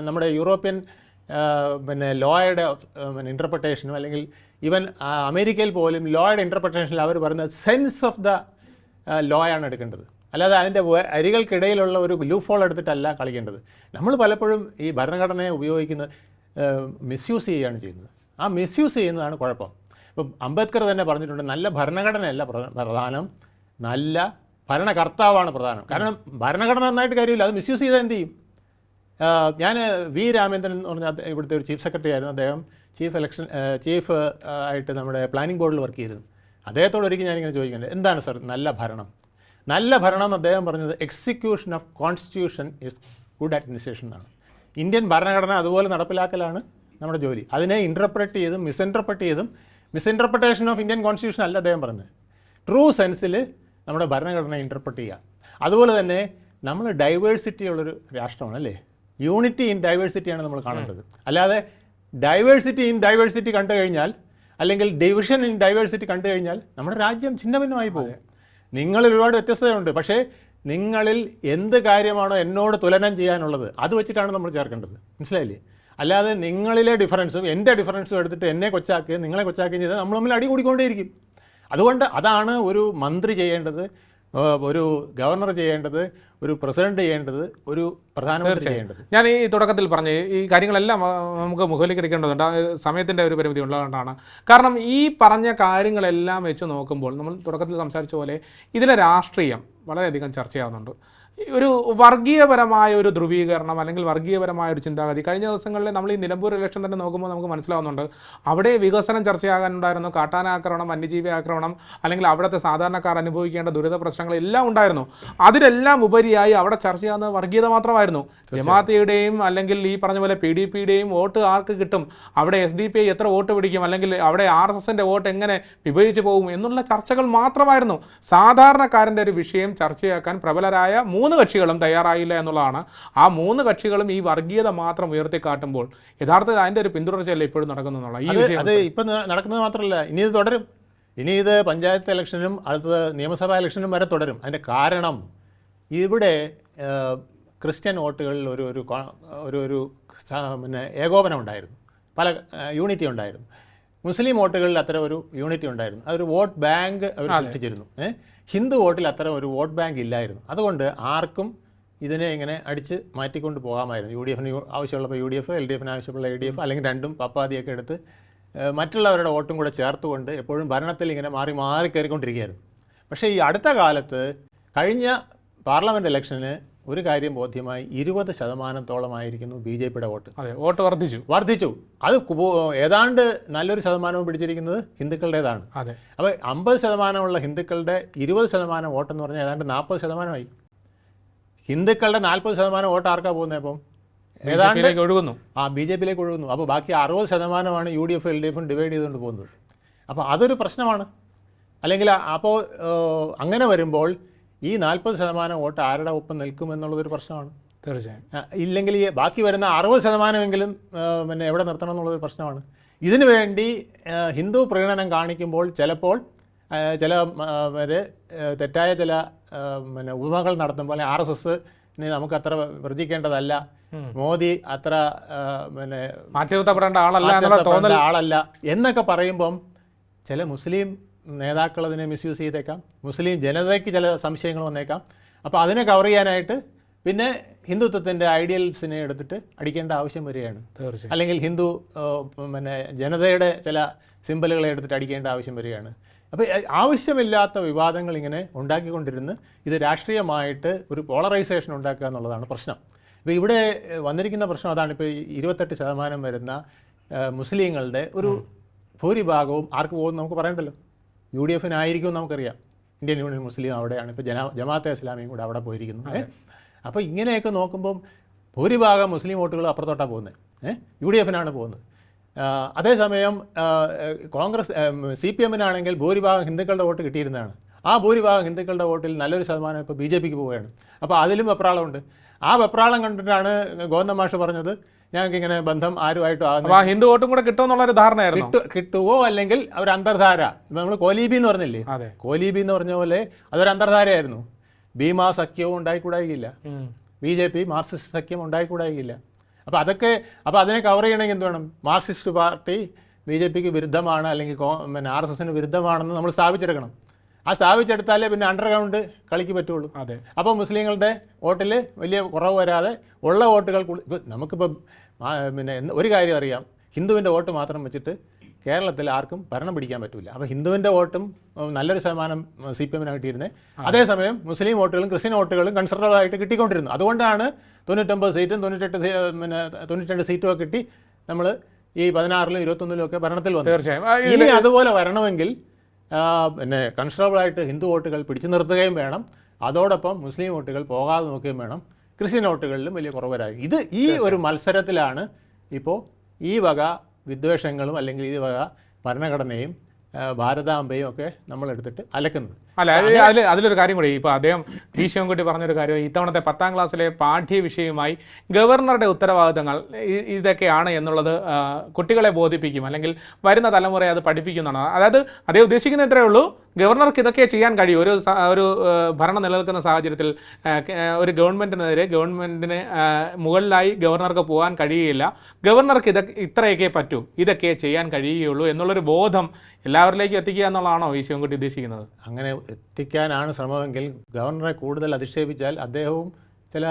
നമ്മുടെ യൂറോപ്യൻ പിന്നെ ലോയുടെ പിന്നെ ഇന്റർപ്രിട്ടേഷനും അല്ലെങ്കിൽ ഈവൻ അമേരിക്കയിൽ പോലും ലോയുടെ ഇന്റർപ്രിട്ടേഷനിൽ അവർ പറയുന്നത് സെൻസ് ഓഫ് ദ ലോയാണ് എടുക്കേണ്ടത്. അല്ലാതെ അതിന്റെ അരികൾക്കിടയിലുള്ള ഒരു ലൂഫോൾ എടുത്തിട്ടല്ല കളിക്കേണ്ടത്. നമ്മൾ പലപ്പോഴും ഈ ഭരണഘടനയെ ഉപയോഗിക്കുന്നത് മിസ്യൂസ് ചെയ്യുകയാണ് ചെയ്യുന്നത്. ആ മിസ്യൂസ് ചെയ്യുന്നതാണ് കുഴപ്പം. ഇപ്പം അംബേദ്കർ തന്നെ പറഞ്ഞിട്ടുണ്ട് നല്ല ഭരണഘടനയല്ല പ്ര- പ്രധാനം നല്ല ഭരണകർത്താവാണ് പ്രധാനം. കാരണം ഭരണഘടന നന്നായിട്ട് കാര്യമില്ല അത് മിസ്യൂസ് ചെയ്താൽ എന്ത് ചെയ്യും? ഞാൻ വി രാമേന്ദ്രൻ എന്ന് പറഞ്ഞ ഇവിടുത്തെ ഒരു ചീഫ് സെക്രട്ടറി ആയിരുന്നു. അദ്ദേഹം ചീഫ് ഇലക്ഷൻ ചീഫ് ആയിട്ട് നമ്മുടെ പ്ലാനിംഗ് ബോർഡിൽ വർക്ക് ചെയ്തിരുന്നു. അദ്ദേഹത്തോട് ഒരിക്കലും ഞാനിങ്ങനെ ചോദിക്കുന്നത് എന്താണ് സർ നല്ല ഭരണം? നല്ല ഭരണം എന്ന് അദ്ദേഹം പറഞ്ഞത് execution of constitution is good administration എന്നാണ്. ഇന്ത്യൻ ഭരണഘടന അതുപോലെ നടപ്പിലാക്കലാണ് നമ്മുടെ ജോലി. അതിനെ ഇന്റർപ്രറ്റ് ചെയ്തും മിസ്ഇന്റർപ്രറ്റ് ചെയ്തും മിസ്ഇന്റർപ്രിട്ടേഷൻ ഓഫ് ഇന്ത്യൻ കോൺസ്റ്റിറ്റ്യൂഷൻ അല്ല അദ്ദേഹം പറഞ്ഞത്. ട്രൂ സെൻസിൽ നമ്മുടെ ഭരണഘടന ഇന്റർപ്രറ്റ് ചെയ്യുക അതുപോലെ തന്നെ നമ്മൾ ഡൈവേഴ്സിറ്റി ഉള്ളൊരു രാഷ്ട്രമാണ് അല്ലേ? യൂണിറ്റി ഇൻ ഡൈവേഴ്സിറ്റിയാണ് നമ്മൾ കാണേണ്ടത്. അല്ലാതെ ഡൈവേഴ്സിറ്റി ഇൻ ഡൈവേഴ്സിറ്റി കണ്ടു കഴിഞ്ഞാൽ അല്ലെങ്കിൽ ഡിവിഷൻ ഇൻ ഡൈവേഴ്സിറ്റി കണ്ടു കഴിഞ്ഞാൽ നമ്മുടെ രാജ്യം ഛിന്നഭിന്നമായി പോകും. നിങ്ങളിൽ ഒരുപാട് വ്യത്യസ്തതയുണ്ട്. പക്ഷേ നിങ്ങളിൽ എന്ത് കാര്യമാണോ എന്നോട് തുലനം ചെയ്യാനുള്ളത് അത് വെച്ചിട്ടാണ് നമ്മൾ ചേർക്കേണ്ടത്. മനസ്സിലായില്ലേ? അല്ലാതെ നിങ്ങളിലെ ഡിഫറൻസും എന്റെ ഡിഫറൻസും എടുത്തിട്ട് എന്നെ കൊച്ചാക്കുകയും നിങ്ങളെ കൊച്ചാക്കുകയും ചെയ്താൽ നമ്മൾ തമ്മിൽ അടി കൂടിക്കൊണ്ടേയിരിക്കും. അതുകൊണ്ട് അതാണ് ഒരു മന്ത്രി ചെയ്യേണ്ടത് ഒരു ഗവർണർ ചെയ്യേണ്ടത് ഒരു പ്രസിഡന്റ് ചെയ്യേണ്ടത് ഒരു പ്രധാനമന്ത്രി ചെയ്യേണ്ടത്. ഞാൻ ഈ തുടക്കത്തിൽ പറഞ്ഞു ഈ കാര്യങ്ങളെല്ലാം നമുക്ക് മുഖവിലേക്ക് എടുക്കേണ്ടതുണ്ട്. സമയത്തിന്റെ ഒരു പരിമിതി ഉള്ളതുകൊണ്ടാണ്. കാരണം ഈ പറഞ്ഞ കാര്യങ്ങളെല്ലാം വെച്ച് നോക്കുമ്പോൾ നമ്മൾ തുടക്കത്തിൽ സംസാരിച്ച പോലെ ഇതിലെ രാഷ്ട്രീയം വളരെയധികം ചർച്ചയാവുന്നുണ്ട്. ഒരു വർഗീയപരമായ ഒരു ധ്രുവീകരണം അല്ലെങ്കിൽ വർഗീയപരമായ ഒരു ചിന്താഗതി. കഴിഞ്ഞ ദിവസങ്ങളിൽ നമ്മൾ ഈ നിലമ്പൂർ ഇലക്ഷൻ തന്നെ നോക്കുമ്പോൾ നമുക്ക് മനസ്സിലാവുന്നുണ്ട്. അവിടെ വികസനം ചർച്ചയാകാനുണ്ടായിരുന്നു കാട്ടാനാക്രമണം വന്യജീവി ആക്രമണം അല്ലെങ്കിൽ അവിടുത്തെ സാധാരണക്കാർ അനുഭവിക്കേണ്ട ദുരിത പ്രശ്നങ്ങൾ എല്ലാം ഉണ്ടായിരുന്നു. അതിലെല്ലാം ഉപരിയായി അവിടെ ചർച്ച ചെയ്യുന്നത് വർഗീയത മാത്രമായിരുന്നു. ജമാഅത്തിയുടെയും അല്ലെങ്കിൽ ഈ പറഞ്ഞ പോലെ പി ഡി പിയുടെയും വോട്ട് ആർക്ക് കിട്ടും? അവിടെ എസ് ഡി പി ഐ എത്ര വോട്ട് പിടിക്കും? അല്ലെങ്കിൽ അവിടെ ആർ എസ് എസിന്റെ വോട്ട് എങ്ങനെ വിഭജിച്ച് പോകും? എന്നുള്ള ചർച്ചകൾ മാത്രമായിരുന്നു. സാധാരണക്കാരന്റെ ഒരു വിഷയം ചർച്ചയാക്കാൻ പ്രബലരായ മൂന്ന് കക്ഷികളും തയ്യാറായില്ല എന്നുള്ളതാണ് ആ മൂന്ന് കക്ഷികളും ഈ വർഗീയത മാത്രം ഉയർത്തിക്കാട്ടുമ്പോൾ യഥാർത്ഥത്തിൽ അതിന്റെ ഒരു പിന്തുടർച്ചയല്ല ഇപ്പോഴും നടക്കുന്നുള്ള ഈ അത് ഇപ്പം നടക്കുന്നത് മാത്രമല്ല ഇനി ഇത് തുടരും ഇനി ഇത് പഞ്ചായത്ത് ഇലക്ഷനും അടുത്തത് നിയമസഭാ ഇലക്ഷനും വരെ തുടരും അതിന്റെ കാരണം ഇവിടെ ക്രിസ്ത്യൻ വോട്ടുകളിൽ ഒരു ഒരു ഒരു ഒരു പിന്നെ ഏകോപനം ഉണ്ടായിരുന്നു പല യൂണിറ്റി ഉണ്ടായിരുന്നു മുസ്ലിം വോട്ടുകളിൽ അത്ര ഒരു യൂണിറ്റി ഉണ്ടായിരുന്നു. അതൊരു വോട്ട് ബാങ്ക് അവർ സൃഷ്ടിച്ചിരുന്നു. ഹിന്ദു വോട്ടിൽ അത്ര ഒരു വോട്ട് ബാങ്ക് ഇല്ലായിരുന്നു. അതുകൊണ്ട് ആർക്കും ഇതിനെ ഇങ്ങനെ അടിച്ച് മാറ്റിക്കൊണ്ട് പോകാമായിരുന്നു. യു ഡി എഫിന് ആവശ്യമുള്ളപ്പോൾ U D F L D എഫിന് ആവശ്യമുള്ള എൽ ഡി എഫ് അല്ലെങ്കിൽ രണ്ടും പപ്പാതിയൊക്കെ എടുത്ത് മറ്റുള്ളവരുടെ വോട്ടും കൂടെ ചേർത്തുകൊണ്ട് എപ്പോഴും ഭരണത്തിൽ ഇങ്ങനെ മാറി മാറി കയറിക്കൊണ്ടിരിക്കുകയായിരുന്നു. പക്ഷേ ഈ അടുത്ത കാലത്ത് കഴിഞ്ഞ പാർലമെന്റ് ഇലക്ഷന് ഒരു കാര്യം ബോധ്യമായി ഇരുപത് ശതമാനത്തോളമായിരിക്കുന്നു ബി ജെ പിയുടെ വോട്ട്. അതെ വോട്ട് വർദ്ധിച്ചു. വർദ്ധിച്ചു. അത് ഏതാണ്ട് നല്ലൊരു ശതമാനവും പിടിച്ചിരിക്കുന്നത് ഹിന്ദുക്കളുടേതാണ്. അതെ. അപ്പോൾ അമ്പത് ശതമാനമുള്ള ഹിന്ദുക്കളുടെ ഇരുപത് ശതമാനം വോട്ടെന്ന് പറഞ്ഞാൽ ഏതാണ്ട് നാൽപ്പത് ശതമാനമായി. ഹിന്ദുക്കളുടെ നാൽപ്പത് ശതമാനം വോട്ട് ആർക്കാ പോകുന്നത് അപ്പം ഏതാണ്ട് ഒഴുകുന്നു. ആ ബി ജെ പിയിലേക്ക് ഒഴുകുന്നു. അപ്പോൾ ബാക്കി അറുപത് ശതമാനമാണ് U D F L D എഫും ഡിവൈഡ് ചെയ്തുകൊണ്ട് പോകുന്നത്. അപ്പോൾ അതൊരു പ്രശ്നമാണ്. അല്ലെങ്കിൽ അപ്പോൾ അങ്ങനെ വരുമ്പോൾ ഈ നാൽപ്പത് ശതമാനം വോട്ട് ആരുടെ ഒപ്പം നിൽക്കുമെന്നുള്ളതൊരു പ്രശ്നമാണ്. തീർച്ചയായും. ഇല്ലെങ്കിൽ ഈ ബാക്കി വരുന്ന അറുപത് ശതമാനമെങ്കിലും പിന്നെ എവിടെ നിർത്തണം എന്നുള്ളൊരു പ്രശ്നമാണ്. ഇതിനു വേണ്ടി ഹിന്ദു പ്രീണനം കാണിക്കുമ്പോൾ ചിലപ്പോൾ ചില വരെ തെറ്റായ ചില പിന്നെ ഉപമകൾ നടത്തുമ്പോൾ ആർ എസ് എസ് നമുക്ക് അത്ര വർജിക്കേണ്ടതല്ല. മോദി അത്ര പിന്നെ മാറ്റി നിർത്തപ്പെടേണ്ട ആളല്ല ആളല്ല എന്നൊക്കെ പറയുമ്പം ചില മുസ്ലിം നേതാക്കൾ അതിനെ മിസ്യൂസ് ചെയ്തേക്കാം. മുസ്ലിം ജനതയ്ക്ക് ചില സംശയങ്ങൾ വന്നേക്കാം. അപ്പോൾ അതിനെ കവർ ചെയ്യാനായിട്ട് പിന്നെ ഹിന്ദുത്വത്തിന്റെ ഐഡിയൽസിനെ എടുത്തിട്ട് അടിക്കേണ്ട ആവശ്യം വരികയാണ്. തീർച്ചയായും. അല്ലെങ്കിൽ ഹിന്ദു പിന്നെ ജനതയുടെ ചില സിമ്പലുകളെ എടുത്തിട്ട് അടിക്കേണ്ട ആവശ്യം വരികയാണ്. അപ്പോൾ ആവശ്യമില്ലാത്ത വിവാദങ്ങൾ ഇങ്ങനെ ഉണ്ടാക്കിക്കൊണ്ടിരുന്ന് ഇത് രാഷ്ട്രീയമായിട്ട് ഒരു പോളറൈസേഷൻ ഉണ്ടാക്കുക എന്നുള്ളതാണ് പ്രശ്നം. ഇപ്പോൾ ഇവിടെ വന്നിരിക്കുന്ന പ്രശ്നം അതാണ്. ഇപ്പോൾ ഇരുപത്തെട്ട് ശതമാനം വരുന്ന മുസ്ലിങ്ങളുടെ ഒരു ഭൂരിഭാഗവും ആർക്ക് പോകും നമുക്ക് പറയണ്ടല്ലോ. യു ഡി എഫിനായിരിക്കും നമുക്കറിയാം. ഇന്ത്യൻ യൂണിയൻ മുസ്ലിം അവിടെയാണ്. ഇപ്പോൾ ജനാ ജമാഅത്തെ ഇസ്ലാമിയും കൂടെ അവിടെ പോയിരിക്കുന്നു. അപ്പോൾ ഇങ്ങനെയൊക്കെ നോക്കുമ്പം ഭൂരിഭാഗം മുസ്ലിം വോട്ടുകൾ അപ്പുറത്തോട്ടാണ് പോകുന്നത് ഏഹ് യു ഡി എഫിനാണ് പോകുന്നത്. അതേസമയം കോൺഗ്രസ് സി പി എമ്മിനാണെങ്കിൽ ഭൂരിഭാഗം ഹിന്ദുക്കളുടെ വോട്ട് കിട്ടിയിരുന്നതാണ്. ആ ഭൂരിഭാഗം ഹിന്ദുക്കളുടെ വോട്ടിൽ നല്ലൊരു ശതമാനം ഇപ്പോൾ ബി ജെ പിക്ക് പോവുകയാണ്. അപ്പോൾ അതിലും വെപ്രാളമുണ്ട്. ആ വെപ്രാളം കണ്ടിട്ടാണ് ഗോവിന്ദ മാഷ് പറഞ്ഞത് ഞങ്ങൾക്ക് ഇങ്ങനെ ബന്ധം ആരുമായിട്ടും ആകുന്ന ആ ഹിന്ദു വോട്ടും കൂടെ കിട്ടുമെന്നുള്ളൊരു ധാരണയായിരുന്നു? കിട്ടു കിട്ടുവോ അല്ലെങ്കിൽ ഒരു അന്തർധാര? നമ്മൾ കോലീബി എന്ന് പറഞ്ഞില്ലേ? കോലീബി എന്ന് പറഞ്ഞ പോലെ അതൊരു അന്തർധാരയായിരുന്നു. ഭീമാ സഖ്യവും ഉണ്ടായിക്കൂടായില്ല. ബി ജെ പി മാർക്സിസ്റ്റ് സഖ്യം ഉണ്ടായിക്കൂടായില്ല. അപ്പോൾ അതൊക്കെ അപ്പോൾ അതിനെ കവർ ചെയ്യണമെങ്കിൽ എന്ത് വേണം? മാർക്സിസ്റ്റ് പാർട്ടി ബി ജെ പിക്ക് വിരുദ്ധമാണ് അല്ലെങ്കിൽ പിന്നെ ആർ എസ് എസിന് വിരുദ്ധമാണെന്ന് നമ്മൾ സ്ഥാപിച്ചെടുക്കണം. ആ സ്ഥാപിച്ചെടുത്താലേ പിന്നെ അണ്ടർഗ്രൗണ്ട് കളിക്ക് പറ്റുള്ളൂ. അതെ. അപ്പോൾ മുസ്ലിങ്ങളുടെ വോട്ടിൽ വലിയ കുറവ് വരാതെ ഉള്ള വോട്ടുകൾ നമുക്കിപ്പോൾ പിന്നെ ഒരു കാര്യം അറിയാം. ഹിന്ദുവിന്റെ വോട്ട് മാത്രം വെച്ചിട്ട് കേരളത്തിൽ ആർക്കും ഭരണം പിടിക്കാൻ പറ്റില്ല അപ്പോൾ ഹിന്ദുവിന്റെ വോട്ടും നല്ലൊരു ശതമാനം സി പി എമ്മിനാണ് കിട്ടിയിരുന്നത് അതേസമയം മുസ്ലിം വോട്ടുകളും ക്രിസ്ത്യൻ വോട്ടുകളും കൺസർവേറ്റീവ് ആയിട്ട് കിട്ടിക്കൊണ്ടിരുന്നു. അതുകൊണ്ടാണ് തൊണ്ണൂറ്റൊമ്പത് സീറ്റും തൊണ്ണൂറ്റെട്ട് പിന്നെ തൊണ്ണൂറ്റിരണ്ട് സീറ്റും ഒക്കെ കിട്ടി നമ്മൾ ഈ പതിനാറിലും ഇരുപത്തൊന്നിലും ഒക്കെ ഭരണത്തിൽ വന്നു. തീർച്ചയായും. ഇനി അതുപോലെ വരണമെങ്കിൽ പിന്നെ പിന്നെ കൺസിഡറബിളായിട്ട് ഹിന്ദു വോട്ടുകൾ പിടിച്ചു നിർത്തുകയും വേണം. അതോടൊപ്പം മുസ്ലിം വോട്ടുകൾ പോകാതെ നോക്കുകയും വേണം. ക്രിസ്ത്യൻ നോട്ടുകളിലും വലിയ കുറവ് വരായി ഇത് ഈ ഒരു മത്സരത്തിലാണ് ഇപ്പോൾ ഈ വക വിദ്വേഷങ്ങളും അല്ലെങ്കിൽ ഈ വക ഭരണഘടനയും ഭാരതാംബയും ഒക്കെ നമ്മൾ എടുത്തിട്ട് അലക്കുന്നത്. അല്ല അത് അതിൽ അതിലൊരു കാര്യം കൂടി. ഇപ്പോൾ അദ്ദേഹം പി ശിവൻകുട്ടി പറഞ്ഞൊരു കാര്യം. ഇത്തവണത്തെ പത്താം ക്ലാസ്സിലെ പാഠ്യ വിഷയമായി ഗവർണറുടെ ഉത്തരവാദിത്തങ്ങൾ ഇതൊക്കെയാണ് എന്നുള്ളത് കുട്ടികളെ ബോധിപ്പിക്കും. അല്ലെങ്കിൽ വരുന്ന തലമുറയെ അത് പഠിപ്പിക്കുന്നതാണ്. അതായത് അദ്ദേഹം ഉദ്ദേശിക്കുന്ന ഇത്രയേ ഉള്ളൂ. ഗവർണർക്ക് ഇതൊക്കെ ചെയ്യാൻ കഴിയും. ഒരു ഒരു ഭരണം നിലനിൽക്കുന്ന സാഹചര്യത്തിൽ ഒരു ഗവൺമെന്റിനെതിരെ ഗവൺമെന്റിന് മുകളിലായി ഗവർണർക്ക് പോകാൻ കഴിയുകയില്ല. ഗവർണർക്ക് ഇതൊക്കെ ഇത്രയൊക്കെ പറ്റൂ. ഇതൊക്കെ ചെയ്യാൻ കഴിയുകയുള്ളൂ എന്നുള്ളൊരു ബോധം എല്ലാവരിലേക്കും എത്തിക്കുക എന്നുള്ളതാണോ ഈ ശിവൻകുട്ടി ഉദ്ദേശിക്കുന്നത്? അങ്ങനെ എത്തിക്കാനാണ് ശ്രമമെങ്കിൽ ഗവർണറെ കൂടുതൽ അധിക്ഷേപിച്ചാൽ അദ്ദേഹവും ചില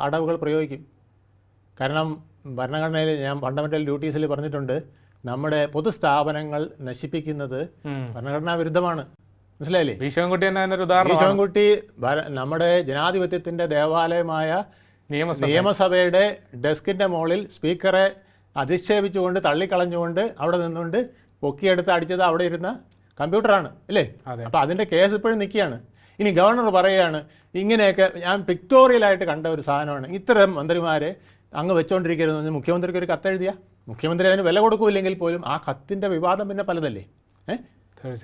അടവുകൾ പ്രയോഗിക്കും. കാരണം ഭരണഘടനയിൽ ഞാൻ ഫണ്ടമെന്റൽ ഡ്യൂട്ടീസിൽ പറഞ്ഞിട്ടുണ്ട് നമ്മുടെ പൊതുസ്ഥാപനങ്ങൾ നശിപ്പിക്കുന്നത്. ഭരണഘടനാ വിരുദ്ധമാണ്. മനസ്സിലായില്ലേ? ഭീഷ്മൻകുട്ടി തന്നെ ഉദാഹരണം ശിവൻകുട്ടി നമ്മുടെ ജനാധിപത്യത്തിന്റെ ദേവാലയമായ നിയമസഭയുടെ ഡെസ്കിന്റെ മുകളിൽ സ്പീക്കറെ അധിക്ഷേപിച്ചുകൊണ്ട് തള്ളിക്കളഞ്ഞുകൊണ്ട് അവിടെ നിന്നുകൊണ്ട് പൊക്കിയെടുത്ത് അടിച്ചത് അവിടെ ഇരുന്ന കമ്പ്യൂട്ടറാണ് അല്ലേ? അതെ. അപ്പോൾ അതിന്റെ കേസ് ഇപ്പോഴും നിൽക്കുകയാണ്. ഇനി ഗവർണർ പറയുകയാണ് ഇങ്ങനെയൊക്കെ ഞാൻ പിക്ടോറിയലായിട്ട് കണ്ട ഒരു സാധനമാണ്. ഇത്തരം മന്ത്രിമാരെ അങ്ങ് വെച്ചുകൊണ്ടിരിക്കരുതെന്ന് മുഖ്യമന്ത്രിക്ക് ഒരു കത്തെഴുതിയ മുഖ്യമന്ത്രി അതിന് വില കൊടുക്കൂല്ലെങ്കിൽ പോലും ആ കത്തിന്റെ വിവാദം പിന്നെ പലതല്ലേ?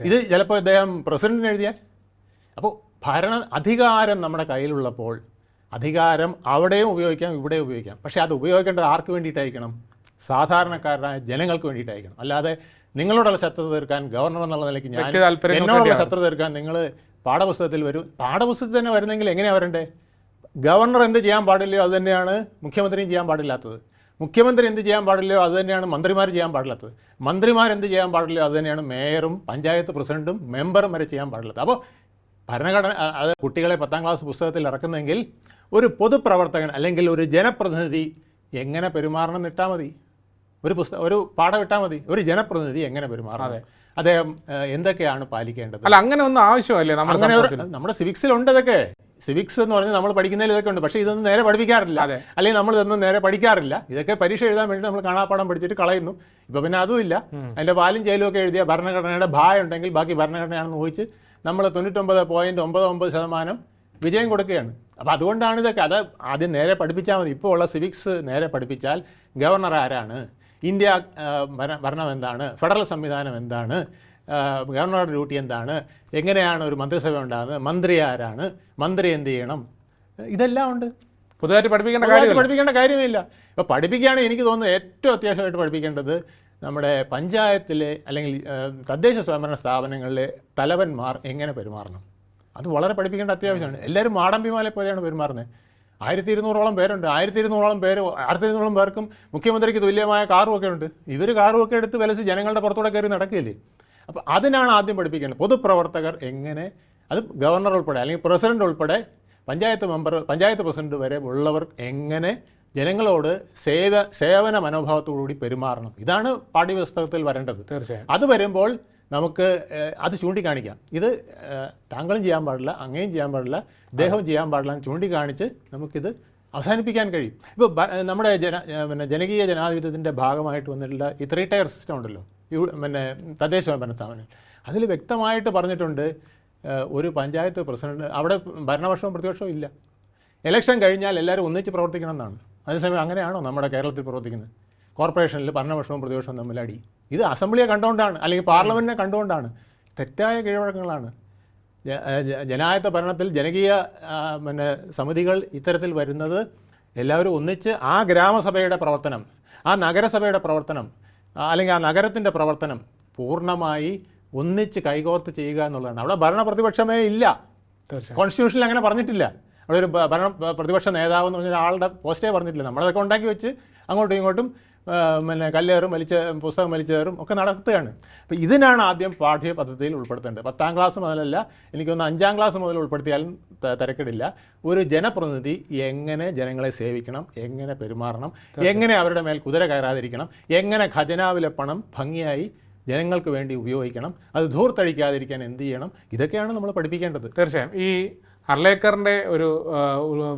ഇത് ചിലപ്പോൾ ഇദ്ദേഹം പ്രസിഡന്റിന് എഴുതിയാൽ? അപ്പോൾ ഭരണ അധികാരം നമ്മുടെ കയ്യിലുള്ളപ്പോൾ അധികാരം അവിടെയും ഉപയോഗിക്കാം ഇവിടെയും ഉപയോഗിക്കാം. പക്ഷേ അത് ഉപയോഗിക്കേണ്ടത് ആർക്ക് വേണ്ടിയിട്ടായിരിക്കണം? സാധാരണക്കാരനായ ജനങ്ങൾക്ക് വേണ്ടിയിട്ടായിരിക്കണം. അല്ലാതെ നിങ്ങളോടുള്ള ശത്രു തീർക്കാൻ ഗവർണർ എന്നുള്ള നിലയ്ക്ക് ഞാൻ എന്നോടുള്ള. ശത്രു തീർക്കാൻ നിങ്ങൾ പാഠപുസ്തകത്തിൽ വരും. പാഠപുസ്തകത്തിൽ തന്നെ വരുന്നെങ്കിൽ എങ്ങനെയാണ് വരണ്ടേ? ഗവർണർ എന്ത് ചെയ്യാൻ പാടില്ലയോ അത് തന്നെയാണ് മുഖ്യമന്ത്രിയും ചെയ്യാൻ പാടില്ലാത്തത്. മുഖ്യമന്ത്രി എന്ത് ചെയ്യാൻ പാടില്ലയോ അത് തന്നെയാണ് മന്ത്രിമാർ ചെയ്യാൻ പാടില്ലാത്തത്. മന്ത്രിമാർ എന്ത് ചെയ്യാൻ പാടില്ലയോ അത് തന്നെയാണ് മേയറും പഞ്ചായത്ത് പ്രസിഡന്റും മെമ്പറും വരെ ചെയ്യാൻ പാടില്ലാത്തത്. അപ്പോൾ ഭരണഘടന അത് കുട്ടികളെ പത്താം ക്ലാസ് പുസ്തകത്തിൽ ഇറക്കുന്നെങ്കിൽ ഒരു പൊതുപ്രവർത്തകൻ അല്ലെങ്കിൽ ഒരു ജനപ്രതിനിധി എങ്ങനെ പെരുമാറണം നിട്ടാൽ മതി. ഒരു പുസ്തകം ഒരു പാഠം ഇട്ടാൽ മതി. ഒരു ജനപ്രതിനിധി എങ്ങനെ പെരുമാറണം? അദ്ദേഹം എന്തൊക്കെയാണ് പാലിക്കേണ്ടത്? അല്ല അങ്ങനെ ഒന്നും ആവശ്യമല്ലേ അങ്ങനെ സമൂഹത്തിൽ നമ്മുടെ സിവിക്സിലുണ്ട് ഇതൊക്കെ. സിവിക്സ് എന്ന് പറഞ്ഞാൽ നമ്മൾ പഠിക്കുന്നതിൽ ഇതൊക്കെ ഉണ്ട്. പക്ഷേ ഇതൊന്നും നേരെ പഠിപ്പിക്കാറില്ല. അതെ. അല്ലെങ്കിൽ നമ്മൾ ഇതൊന്നും നേരെ പഠിക്കാറില്ല. ഇതൊക്കെ പരീക്ഷ എഴുതാൻ വേണ്ടി നമ്മൾ കാണാപ്പാടം പഠിച്ചിട്ട് കളയുന്നു. ഇപ്പൊ പിന്നെ അതുമില്ല അതിന്റെ പാലും ജയിലും ഒക്കെ എഴുതിയ ഭരണഘടനയുടെ ഭായ ഉണ്ടെങ്കിൽ ബാക്കി ഭരണഘടനയാണെന്ന് ഊഹിച്ച് നമ്മൾ തൊണ്ണൂറ്റൊമ്പത് പോയിന്റ് ഒമ്പത് ഒമ്പത് ശതമാനം വിജയം കൊടുക്കുകയാണ്. അപ്പോൾ അതുകൊണ്ടാണ് ഇതൊക്കെ. അത് ആദ്യം നേരെ പഠിപ്പിച്ചാൽ മതി. ഇപ്പോൾ ഉള്ള സിവിക്സ് നേരെ പഠിപ്പിച്ചാൽ ഗവർണർ ആരാണ്? ഇന്ത്യ ഭരണം എന്താണ്? ഫെഡറൽ സംവിധാനം എന്താണ്? ഗവർണറുടെ ഡ്യൂട്ടി എന്താണ്? എങ്ങനെയാണ് ഒരു മന്ത്രിസഭ ഉണ്ടാകുന്നത്? മന്ത്രി ആരാണ്? മന്ത്രി എന്ത് ചെയ്യണം? ഇതെല്ലാം ഉണ്ട്. പുതുതായിട്ട് പഠിപ്പിക്കേണ്ട കാര്യം കാര്യമില്ല. പഠിപ്പിക്കേണ്ട കാര്യമില്ല ഇപ്പോൾ പഠിപ്പിക്കുകയാണെങ്കിൽ എനിക്ക് തോന്നുന്നത് ഏറ്റവും അത്യാവശ്യമായിട്ട് പഠിപ്പിക്കേണ്ടത് നമ്മുടെ പഞ്ചായത്തിലെ അല്ലെങ്കിൽ തദ്ദേശ സ്വയംഭരണ സ്ഥാപനങ്ങളിലെ തലവന്മാർ എങ്ങനെ പെരുമാറണം? അത് വളരെ പഠിപ്പിക്കേണ്ട അത്യാവശ്യമാണ്. എല്ലാവരും മാടമ്പിമാലെ പോലെയാണ് പെരുമാറുന്നത്. ആയിരത്തി ഇരുന്നൂറോളം പേരുണ്ട്. ആയിരത്തി ഇരുന്നൂറോളം പേര് ആയിരത്തി ഇരുന്നൂറോളം പേർക്കും മുഖ്യമന്ത്രിക്ക് തുല്യമായ കാറും ഒക്കെ ഉണ്ട്. ഇവർ കാറും ഒക്കെ എടുത്ത് വിലച്ച് ജനങ്ങളുടെ പുറത്തൂടെ കയറി നടക്കില്ലേ അപ്പോൾ അതിനാണ് ആദ്യം പഠിപ്പിക്കേണ്ടത്. പൊതുപ്രവർത്തകർ എങ്ങനെ അത് ഗവർണർ ഉൾപ്പെടെ അല്ലെങ്കിൽ പ്രസിഡന്റ് ഉൾപ്പെടെ പഞ്ചായത്ത് മെമ്പർ പഞ്ചായത്ത് പ്രസിഡന്റ് വരെ ഉള്ളവർ എങ്ങനെ ജനങ്ങളോട് സേവ സേവന മനോഭാവത്തോടുകൂടി പെരുമാറണം? ഇതാണ് പാഠ്യപുസ്തകത്തിൽ വരേണ്ടത്. തീർച്ചയായും. അത് വരുമ്പോൾ നമുക്ക് അത് ചൂണ്ടിക്കാണിക്കാം. ഇത് താങ്കളും ചെയ്യാൻ പാടില്ല അങ്ങേയും ചെയ്യാൻ പാടില്ല ഇദ്ദേഹവും ചെയ്യാൻ പാടില്ല എന്ന് ചൂണ്ടിക്കാണിച്ച് നമുക്കിത് അവസാനിപ്പിക്കാൻ കഴിയും. ഇപ്പോൾ നമ്മുടെ ജന പിന്നെ ജനകീയ ജനാധിപത്യത്തിന്റെ ഭാഗമായിട്ട് വന്നിട്ടുള്ള ഈ ത്രീ ടയർ സിസ്റ്റം ഉണ്ടല്ലോ യു പിന്നെ തദ്ദേശ ഭരണ സ്ഥാപനം അതിൽ വ്യക്തമായിട്ട് പറഞ്ഞിട്ടുണ്ട് ഒരു പഞ്ചായത്ത് പ്രസിഡന്റ് അവിടെ ഭരണപക്ഷവും പ്രതിപക്ഷവും ഇല്ല. ഇലക്ഷൻ കഴിഞ്ഞാൽ എല്ലാവരും ഒന്നിച്ച് പ്രവർത്തിക്കണം എന്നാണ്. അതേസമയം അങ്ങനെയാണോ നമ്മുടെ കേരളത്തിൽ പ്രവർത്തിക്കുന്നത്? കോർപ്പറേഷനിൽ ഭരണപക്ഷവും പ്രതിപക്ഷവും തമ്മിൽ അടി. ഇത് അസംബ്ലിയെ കണ്ടുകൊണ്ടാണ് അല്ലെങ്കിൽ പാർലമെന്റിനെ കണ്ടുകൊണ്ടാണ് തെറ്റായ കീഴ്വഴക്കങ്ങളാണ് ജനായത്ത ഭരണത്തിൽ ജനകീയ പിന്നെ സമിതികൾ ഇത്തരത്തിൽ വരുന്നത് എല്ലാവരും ഒന്നിച്ച് ആ ഗ്രാമസഭയുടെ പ്രവർത്തനം ആ നഗരസഭയുടെ പ്രവർത്തനം അല്ലെങ്കിൽ ആ നഗരത്തിന്റെ പ്രവർത്തനം പൂർണമായി ഒന്നിച്ച് കൈകോർത്ത് ചെയ്യുക എന്നുള്ളതാണ്. അവിടെ ഭരണ പ്രതിപക്ഷമേ ഇല്ല. കോൺസ്റ്റിറ്റ്യൂഷനിൽ അങ്ങനെ പറഞ്ഞിട്ടില്ല. അവിടെ ഒരു ഭരണ പ്രതിപക്ഷ നേതാവ് എന്ന് പറഞ്ഞ ഒരാളുടെ പോസ്റ്റേ പറഞ്ഞിട്ടില്ല. നമ്മളതൊക്കെ ഉണ്ടാക്കി വെച്ച് അങ്ങോട്ടും ഇങ്ങോട്ടും പിന്നെ കല്ലേറും വലിച്ച പുസ്തകം വലിച്ചേറും ഒക്കെ നടത്തുകയാണ്. അപ്പോൾ ഇതിനാണ് ആദ്യം പാഠ്യ പദ്ധതിയിൽ ഉൾപ്പെടുത്തേണ്ടത്. പത്താം ക്ലാസ് മുതലല്ല എനിക്കൊന്ന് അഞ്ചാം ക്ലാസ് മുതൽ ഉൾപ്പെടുത്തിയാലും തിരക്കിടില്ല. ഒരു ജനപ്രതിനിധി എങ്ങനെ ജനങ്ങളെ സേവിക്കണം എങ്ങനെ പെരുമാറണം എങ്ങനെ അവരുടെ മേൽ കുതിര കയറാതിരിക്കണം എങ്ങനെ ഖജനാവിലെ പണം ഭംഗിയായി ജനങ്ങൾക്ക് വേണ്ടി ഉപയോഗിക്കണം. അത് ധൂർത്തടിക്കാതിരിക്കാൻ എന്ത് ചെയ്യണം? ഇതൊക്കെയാണ് നമ്മൾ പഠിപ്പിക്കേണ്ടത്. തീർച്ചയായും. ഈ ഹർലേക്കറിന്റെ ഒരു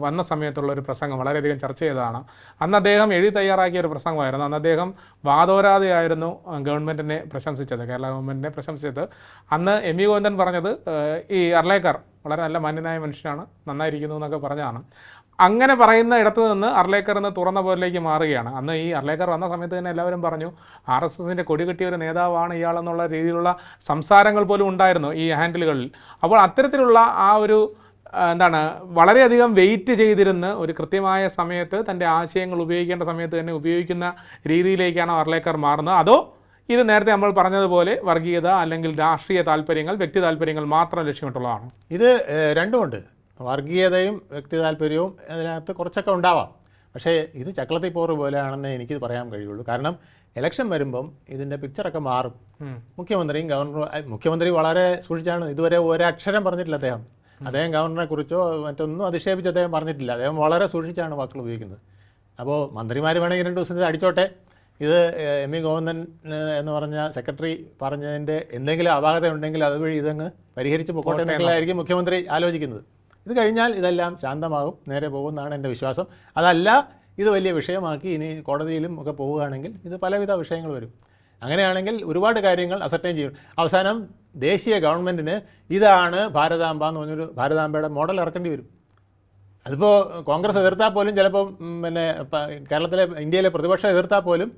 വന്ന സമയത്തുള്ള ഒരു പ്രസംഗം വളരെയധികം ചർച്ച ചെയ്തതാണ്. അന്ന് അദ്ദേഹം എഴുതി തയ്യാറാക്കിയ ഒരു പ്രസംഗമായിരുന്നു. അന്ന് അദ്ദേഹം വാദോരാതെയായിരുന്നു ഗവൺമെന്റിനെ പ്രശംസിച്ചത് കേരള ഗവൺമെന്റിനെ പ്രശംസിച്ചത്. അന്ന് എം വി ഗോവിന്ദൻ പറഞ്ഞത് ഈ അർലേക്കർ വളരെ നല്ല മാന്യനായ മനുഷ്യനാണ് നന്നായിരിക്കുന്നു എന്നൊക്കെ പറഞ്ഞതാണ്. അങ്ങനെ പറയുന്ന ഇടത്ത് നിന്ന് അർലേക്കർ എന്ന് തുറന്ന പോലിലേക്ക് മാറുകയാണ്. അന്ന് ഈ അർലേക്കർ വന്ന സമയത്ത് തന്നെ എല്ലാവരും പറഞ്ഞു ആർ എസ് എസിന്റെ കൊടി കെട്ടിയ ഒരു നേതാവാണ് ഇയാളെന്നുള്ള രീതിയിലുള്ള സംസാരങ്ങൾ പോലും ഉണ്ടായിരുന്നു ഈ ഹാൻഡിലുകളിൽ. അപ്പോൾ അത്തരത്തിലുള്ള ആ ഒരു എന്താണ് വളരെയധികം വെയിറ്റ് ചെയ്തിരുന്ന് ഒരു കൃത്യമായ സമയത്ത് തന്റെ ആശയങ്ങൾ ഉപയോഗിക്കേണ്ട സമയത്ത് തന്നെ ഉപയോഗിക്കുന്ന രീതിയിലേക്കാണ് അർലേക്കർ മാറുന്നത്. അതോ ഇത് നേരത്തെ നമ്മൾ പറഞ്ഞതുപോലെ വർഗീയത അല്ലെങ്കിൽ രാഷ്ട്രീയ താല്പര്യങ്ങൾ വ്യക്തി താല്പര്യങ്ങൾ മാത്രം ലക്ഷ്യമിട്ടുള്ളതാണ്? ഇത് രണ്ടുമുണ്ട്. വർഗീയതയും വ്യക്തി താല്പര്യവും അതിനകത്ത് കുറച്ചൊക്കെ ഉണ്ടാവാം. പക്ഷേ ഇത് ചക്രത്തി പോറ് പോലെയാണെന്ന് എനിക്ക് പറയാൻ കഴിയുള്ളൂ. കാരണം ഇലക്ഷൻ വരുമ്പം ഇതിന്റെ പിക്ചറൊക്കെ മാറും. മുഖ്യമന്ത്രിയും ഗവർണറും മുഖ്യമന്ത്രി വളരെ സൂക്ഷിച്ചാണ്. ഇതുവരെ ഒരക്ഷരം പറഞ്ഞിട്ടില്ല അദ്ദേഹം. അദ്ദേഹം ഗവർണറെ കുറിച്ചോ മറ്റൊന്നും അധിക്ഷേപിച്ച് അദ്ദേഹം പറഞ്ഞിട്ടില്ല. അദ്ദേഹം വളരെ സൂക്ഷിച്ചാണ് വാക്കുകൾ ഉപയോഗിക്കുന്നത്. അപ്പോൾ മന്ത്രിമാർ വേണമെങ്കിൽ രണ്ട് ദിവസത്തിൽ അടിച്ചോട്ടെ. ഇത് എം വി. ഗോവിന്ദൻ എന്ന് പറഞ്ഞ സെക്രട്ടറി പറഞ്ഞതിന്റെ എന്തെങ്കിലും അപാകത ഉണ്ടെങ്കിൽ അതുവഴി ഇതങ്ങ് പരിഹരിച്ച് പൊക്കോട്ടെ എന്നുള്ളതായിരിക്കും മുഖ്യമന്ത്രി ആലോചിക്കുന്നത്. ഇത് കഴിഞ്ഞാൽ ഇതെല്ലാം ശാന്തമാകും നേരെ പോകുമെന്നാണ് എന്റെ വിശ്വാസം. അതല്ല ഇത് വലിയ വിഷയമാക്കി ഇനി കോടതിയിലും ഒക്കെ പോവുകയാണെങ്കിൽ ഇത് പലവിധ വിഷയങ്ങൾ വരും. അങ്ങനെയാണെങ്കിൽ ഒരുപാട് കാര്യങ്ങൾ അസർട്ടൈൻ ചെയ്യും. അവസാനം ദേശീയ ഗവൺമെന്റിന് ഇതാണ് ഭാരതാംബ എന്ന് പറഞ്ഞൊരു ഭാരതാംബയുടെ മോഡൽ ഇറക്കേണ്ടി വരും. അതിപ്പോൾ കോൺഗ്രസ് എതിർത്താൽ പോലും ചിലപ്പം പിന്നെ കേരളത്തിലെ ഇന്ത്യയിലെ പ്രതിപക്ഷം എതിർത്താൽ പോലും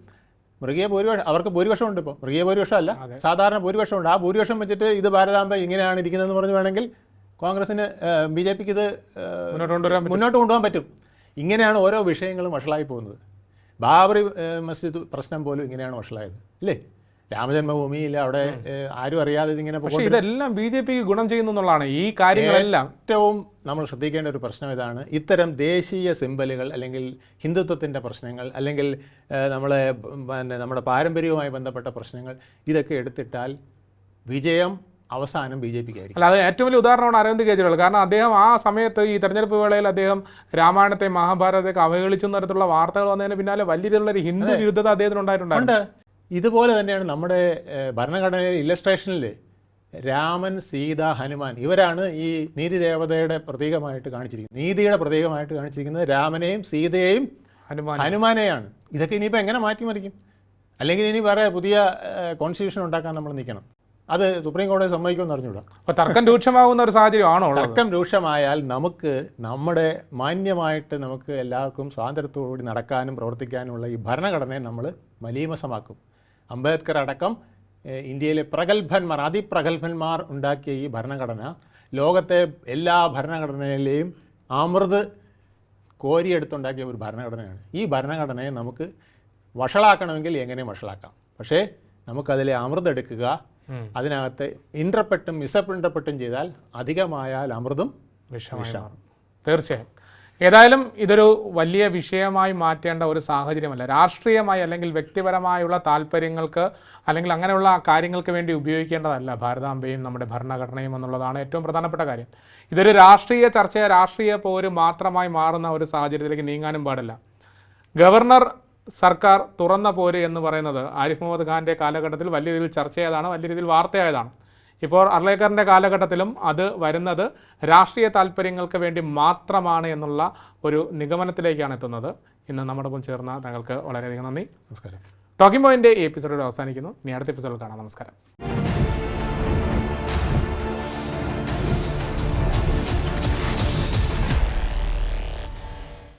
മൃഗീയ ഭൂരിപക്ഷം അവർക്ക് ഭൂരിപക്ഷം ഉണ്ട് ഇപ്പോൾ മൃഗീയ ഭൂരിപക്ഷം അല്ല. സാധാരണ ഭൂരിപക്ഷം ഉണ്ട്. ആ ഭൂരിപക്ഷം വെച്ചിട്ട് ഇത് ഭാരതാംബ ഇങ്ങനെയാണ് ഇരിക്കുന്നതെന്ന് പറഞ്ഞു വേണമെങ്കിൽ കോൺഗ്രസിന് ബി ജെ പിക്ക് ഇത് മുന്നോട്ട് കൊണ്ടുപോകാൻ പറ്റും. ഇങ്ങനെയാണ് ഓരോ വിഷയങ്ങളും വഷളായി പോകുന്നത്. ബാബറി മസ്ജിദ് പ്രശ്നം പോലും ഇങ്ങനെയാണ് വഷളായത്. ഇല്ലേ? രാമജന്മഭൂമിയില്ല അവിടെ ആരും അറിയാതെ ഇങ്ങനെ ഇതെല്ലാം ബി ജെ പിക്ക് ഗുണം ചെയ്യുന്നു എന്നുള്ളതാണ്. ഈ കാര്യങ്ങളെല്ലാം ഏറ്റവും നമ്മൾ ശ്രദ്ധിക്കേണ്ട ഒരു പ്രശ്നം ഇതാണ്. ഇത്തരം ദേശീയ സിമ്പലുകൾ അല്ലെങ്കിൽ ഹിന്ദുത്വത്തിന്റെ പ്രശ്നങ്ങൾ അല്ലെങ്കിൽ നമ്മളെ പിന്നെ നമ്മുടെ പാരമ്പര്യവുമായി ബന്ധപ്പെട്ട പ്രശ്നങ്ങൾ ഇതൊക്കെ എടുത്തിട്ടാൽ വിജയം അവസാനം ബി ജെ പിക്ക് ആയിരിക്കും അല്ല അത് ഏറ്റവും വലിയ ഉദാഹരണമാണ് അരവിന്ദ് കെജ്രിവാൾ. കാരണം അദ്ദേഹം ആ സമയത്ത് ഈ തെരഞ്ഞെടുപ്പ് വേളയിൽ അദ്ദേഹം രാമായണത്തെ മഹാഭാരതത്തെ അവഹേളിച്ചു തരത്തിലുള്ള വാർത്തകൾ വന്നതിന് പിന്നാലെ വലിയ രീതിയിലുള്ള ഒരു ഹിന്ദു വിരുദ്ധത അദ്ദേഹത്തിന് ഉണ്ടായിട്ടുണ്ടായിരുന്നു. ഉണ്ട്. ഇതുപോലെ തന്നെയാണ് നമ്മുടെ ഭരണഘടനയിൽ ഭരണഘടനയിലെ ഇല്ലസ്ട്രേഷനിൽ രാമൻ സീത ഹനുമാൻ ഇവരാണ് ഈ നീതി ദേവതയുടെ പ്രതീകമായിട്ട് കാണിച്ചിരിക്കുന്നത്. നീതിയുടെ പ്രതീകമായിട്ട് കാണിച്ചിരിക്കുന്നത് രാമനെയും സീതയെയും ഹനുമാൻ ഹനുമാനെയാണ്. ഇതൊക്കെ ഇനിയിപ്പോൾ എങ്ങനെ മാറ്റിമറിക്കും? അല്ലെങ്കിൽ ഇനി വേറെ പുതിയ കോൺസ്റ്റിറ്റ്യൂഷൻ ഉണ്ടാക്കാൻ നമ്മൾ നിൽക്കണം. അത് സുപ്രീം കോടതി സമ്മതിക്കുമെന്ന് അറിഞ്ഞൂടാ അപ്പോൾ തർക്കം രൂക്ഷമാകുന്ന ഒരു സാഹചര്യമാണോ ആണോ തർക്കം രൂക്ഷമായാൽ നമുക്ക് നമ്മുടെ മാന്യമായിട്ട് നമുക്ക് എല്ലാവർക്കും സ്വാതന്ത്ര്യത്തോടുകൂടി നടക്കാനും പ്രവർത്തിക്കാനുമുള്ള ഈ ഭരണഘടനയെ നമ്മൾ മലീമസമാക്കും. അംബേദ്കർ അടക്കം ഇന്ത്യയിലെ പ്രഗത്ഭന്മാർ അതിപ്രഗത്ഭന്മാർ ഉണ്ടാക്കിയ ഈ ഭരണഘടന ലോകത്തെ എല്ലാ ഭരണഘടനയിലെയും അമൃത് കോരിയെടുത്തുണ്ടാക്കിയ ഒരു ഭരണഘടനയാണ്. ഈ ഭരണഘടനയെ നമുക്ക് വഷളാക്കണമെങ്കിൽ എങ്ങനെ വഷളാക്കാം? പക്ഷേ നമുക്കതിലെ അമൃത് എടുക്കുക അതിനകത്ത് ഇന്റർപ്രട്ടും മിസ്ഇന്റർപ്രട്ടും ചെയ്താൽ അധികമായാൽ അമൃതും വിഷമാണ് തീർച്ചയായും. ഏതായാലും ഇതൊരു വലിയ വിഷയമായി മാറ്റേണ്ട ഒരു സാഹചര്യമല്ല. രാഷ്ട്രീയമായി അല്ലെങ്കിൽ വ്യക്തിപരമായുള്ള താല്പര്യങ്ങൾക്ക് അല്ലെങ്കിൽ അങ്ങനെയുള്ള കാര്യങ്ങൾക്ക് വേണ്ടി ഉപയോഗിക്കേണ്ടതല്ല ഭാരതാംബയും നമ്മുടെ ഭരണഘടനയും എന്നുള്ളതാണ് ഏറ്റവും പ്രധാനപ്പെട്ട കാര്യം. ഇതൊരു രാഷ്ട്രീയ ചർച്ച രാഷ്ട്രീയ പോര് മാത്രമായി മാറുന്ന ഒരു സാഹചര്യത്തിലേക്ക് നീങ്ങാനും പാടില്ല. ഗവർണർ സർക്കാർ തുറന്ന പോര് എന്ന് പറയുന്നത് ആരിഫ് മുഹമ്മദ് ഖാന്റെ കാലഘട്ടത്തിൽ വലിയ രീതിയിൽ ചർച്ചയായതാണ് വലിയ രീതിയിൽ വാർത്തയായതാണ്. ഇപ്പോൾ അർലേക്കറിന്റെ കാലഘട്ടത്തിലും അത് വരുന്നത് രാഷ്ട്രീയ താല്പര്യങ്ങൾക്ക് വേണ്ടി മാത്രമാണ് എന്നുള്ള ഒരു നിഗമനത്തിലേക്കാണ് എത്തുന്നത്. ഇന്ന് നമ്മുടെ ഒപ്പം ചേർന്ന താങ്കൾക്ക് വളരെയധികം നന്ദി. നമസ്കാരം. ടോക്കിംഗ് പോയിന്റ് ഈ എപ്പിസോഡ് അവസാനിക്കുന്നു. ഇനി അടുത്ത എപ്പിസോഡിൽ കാണാം. നമസ്കാരം.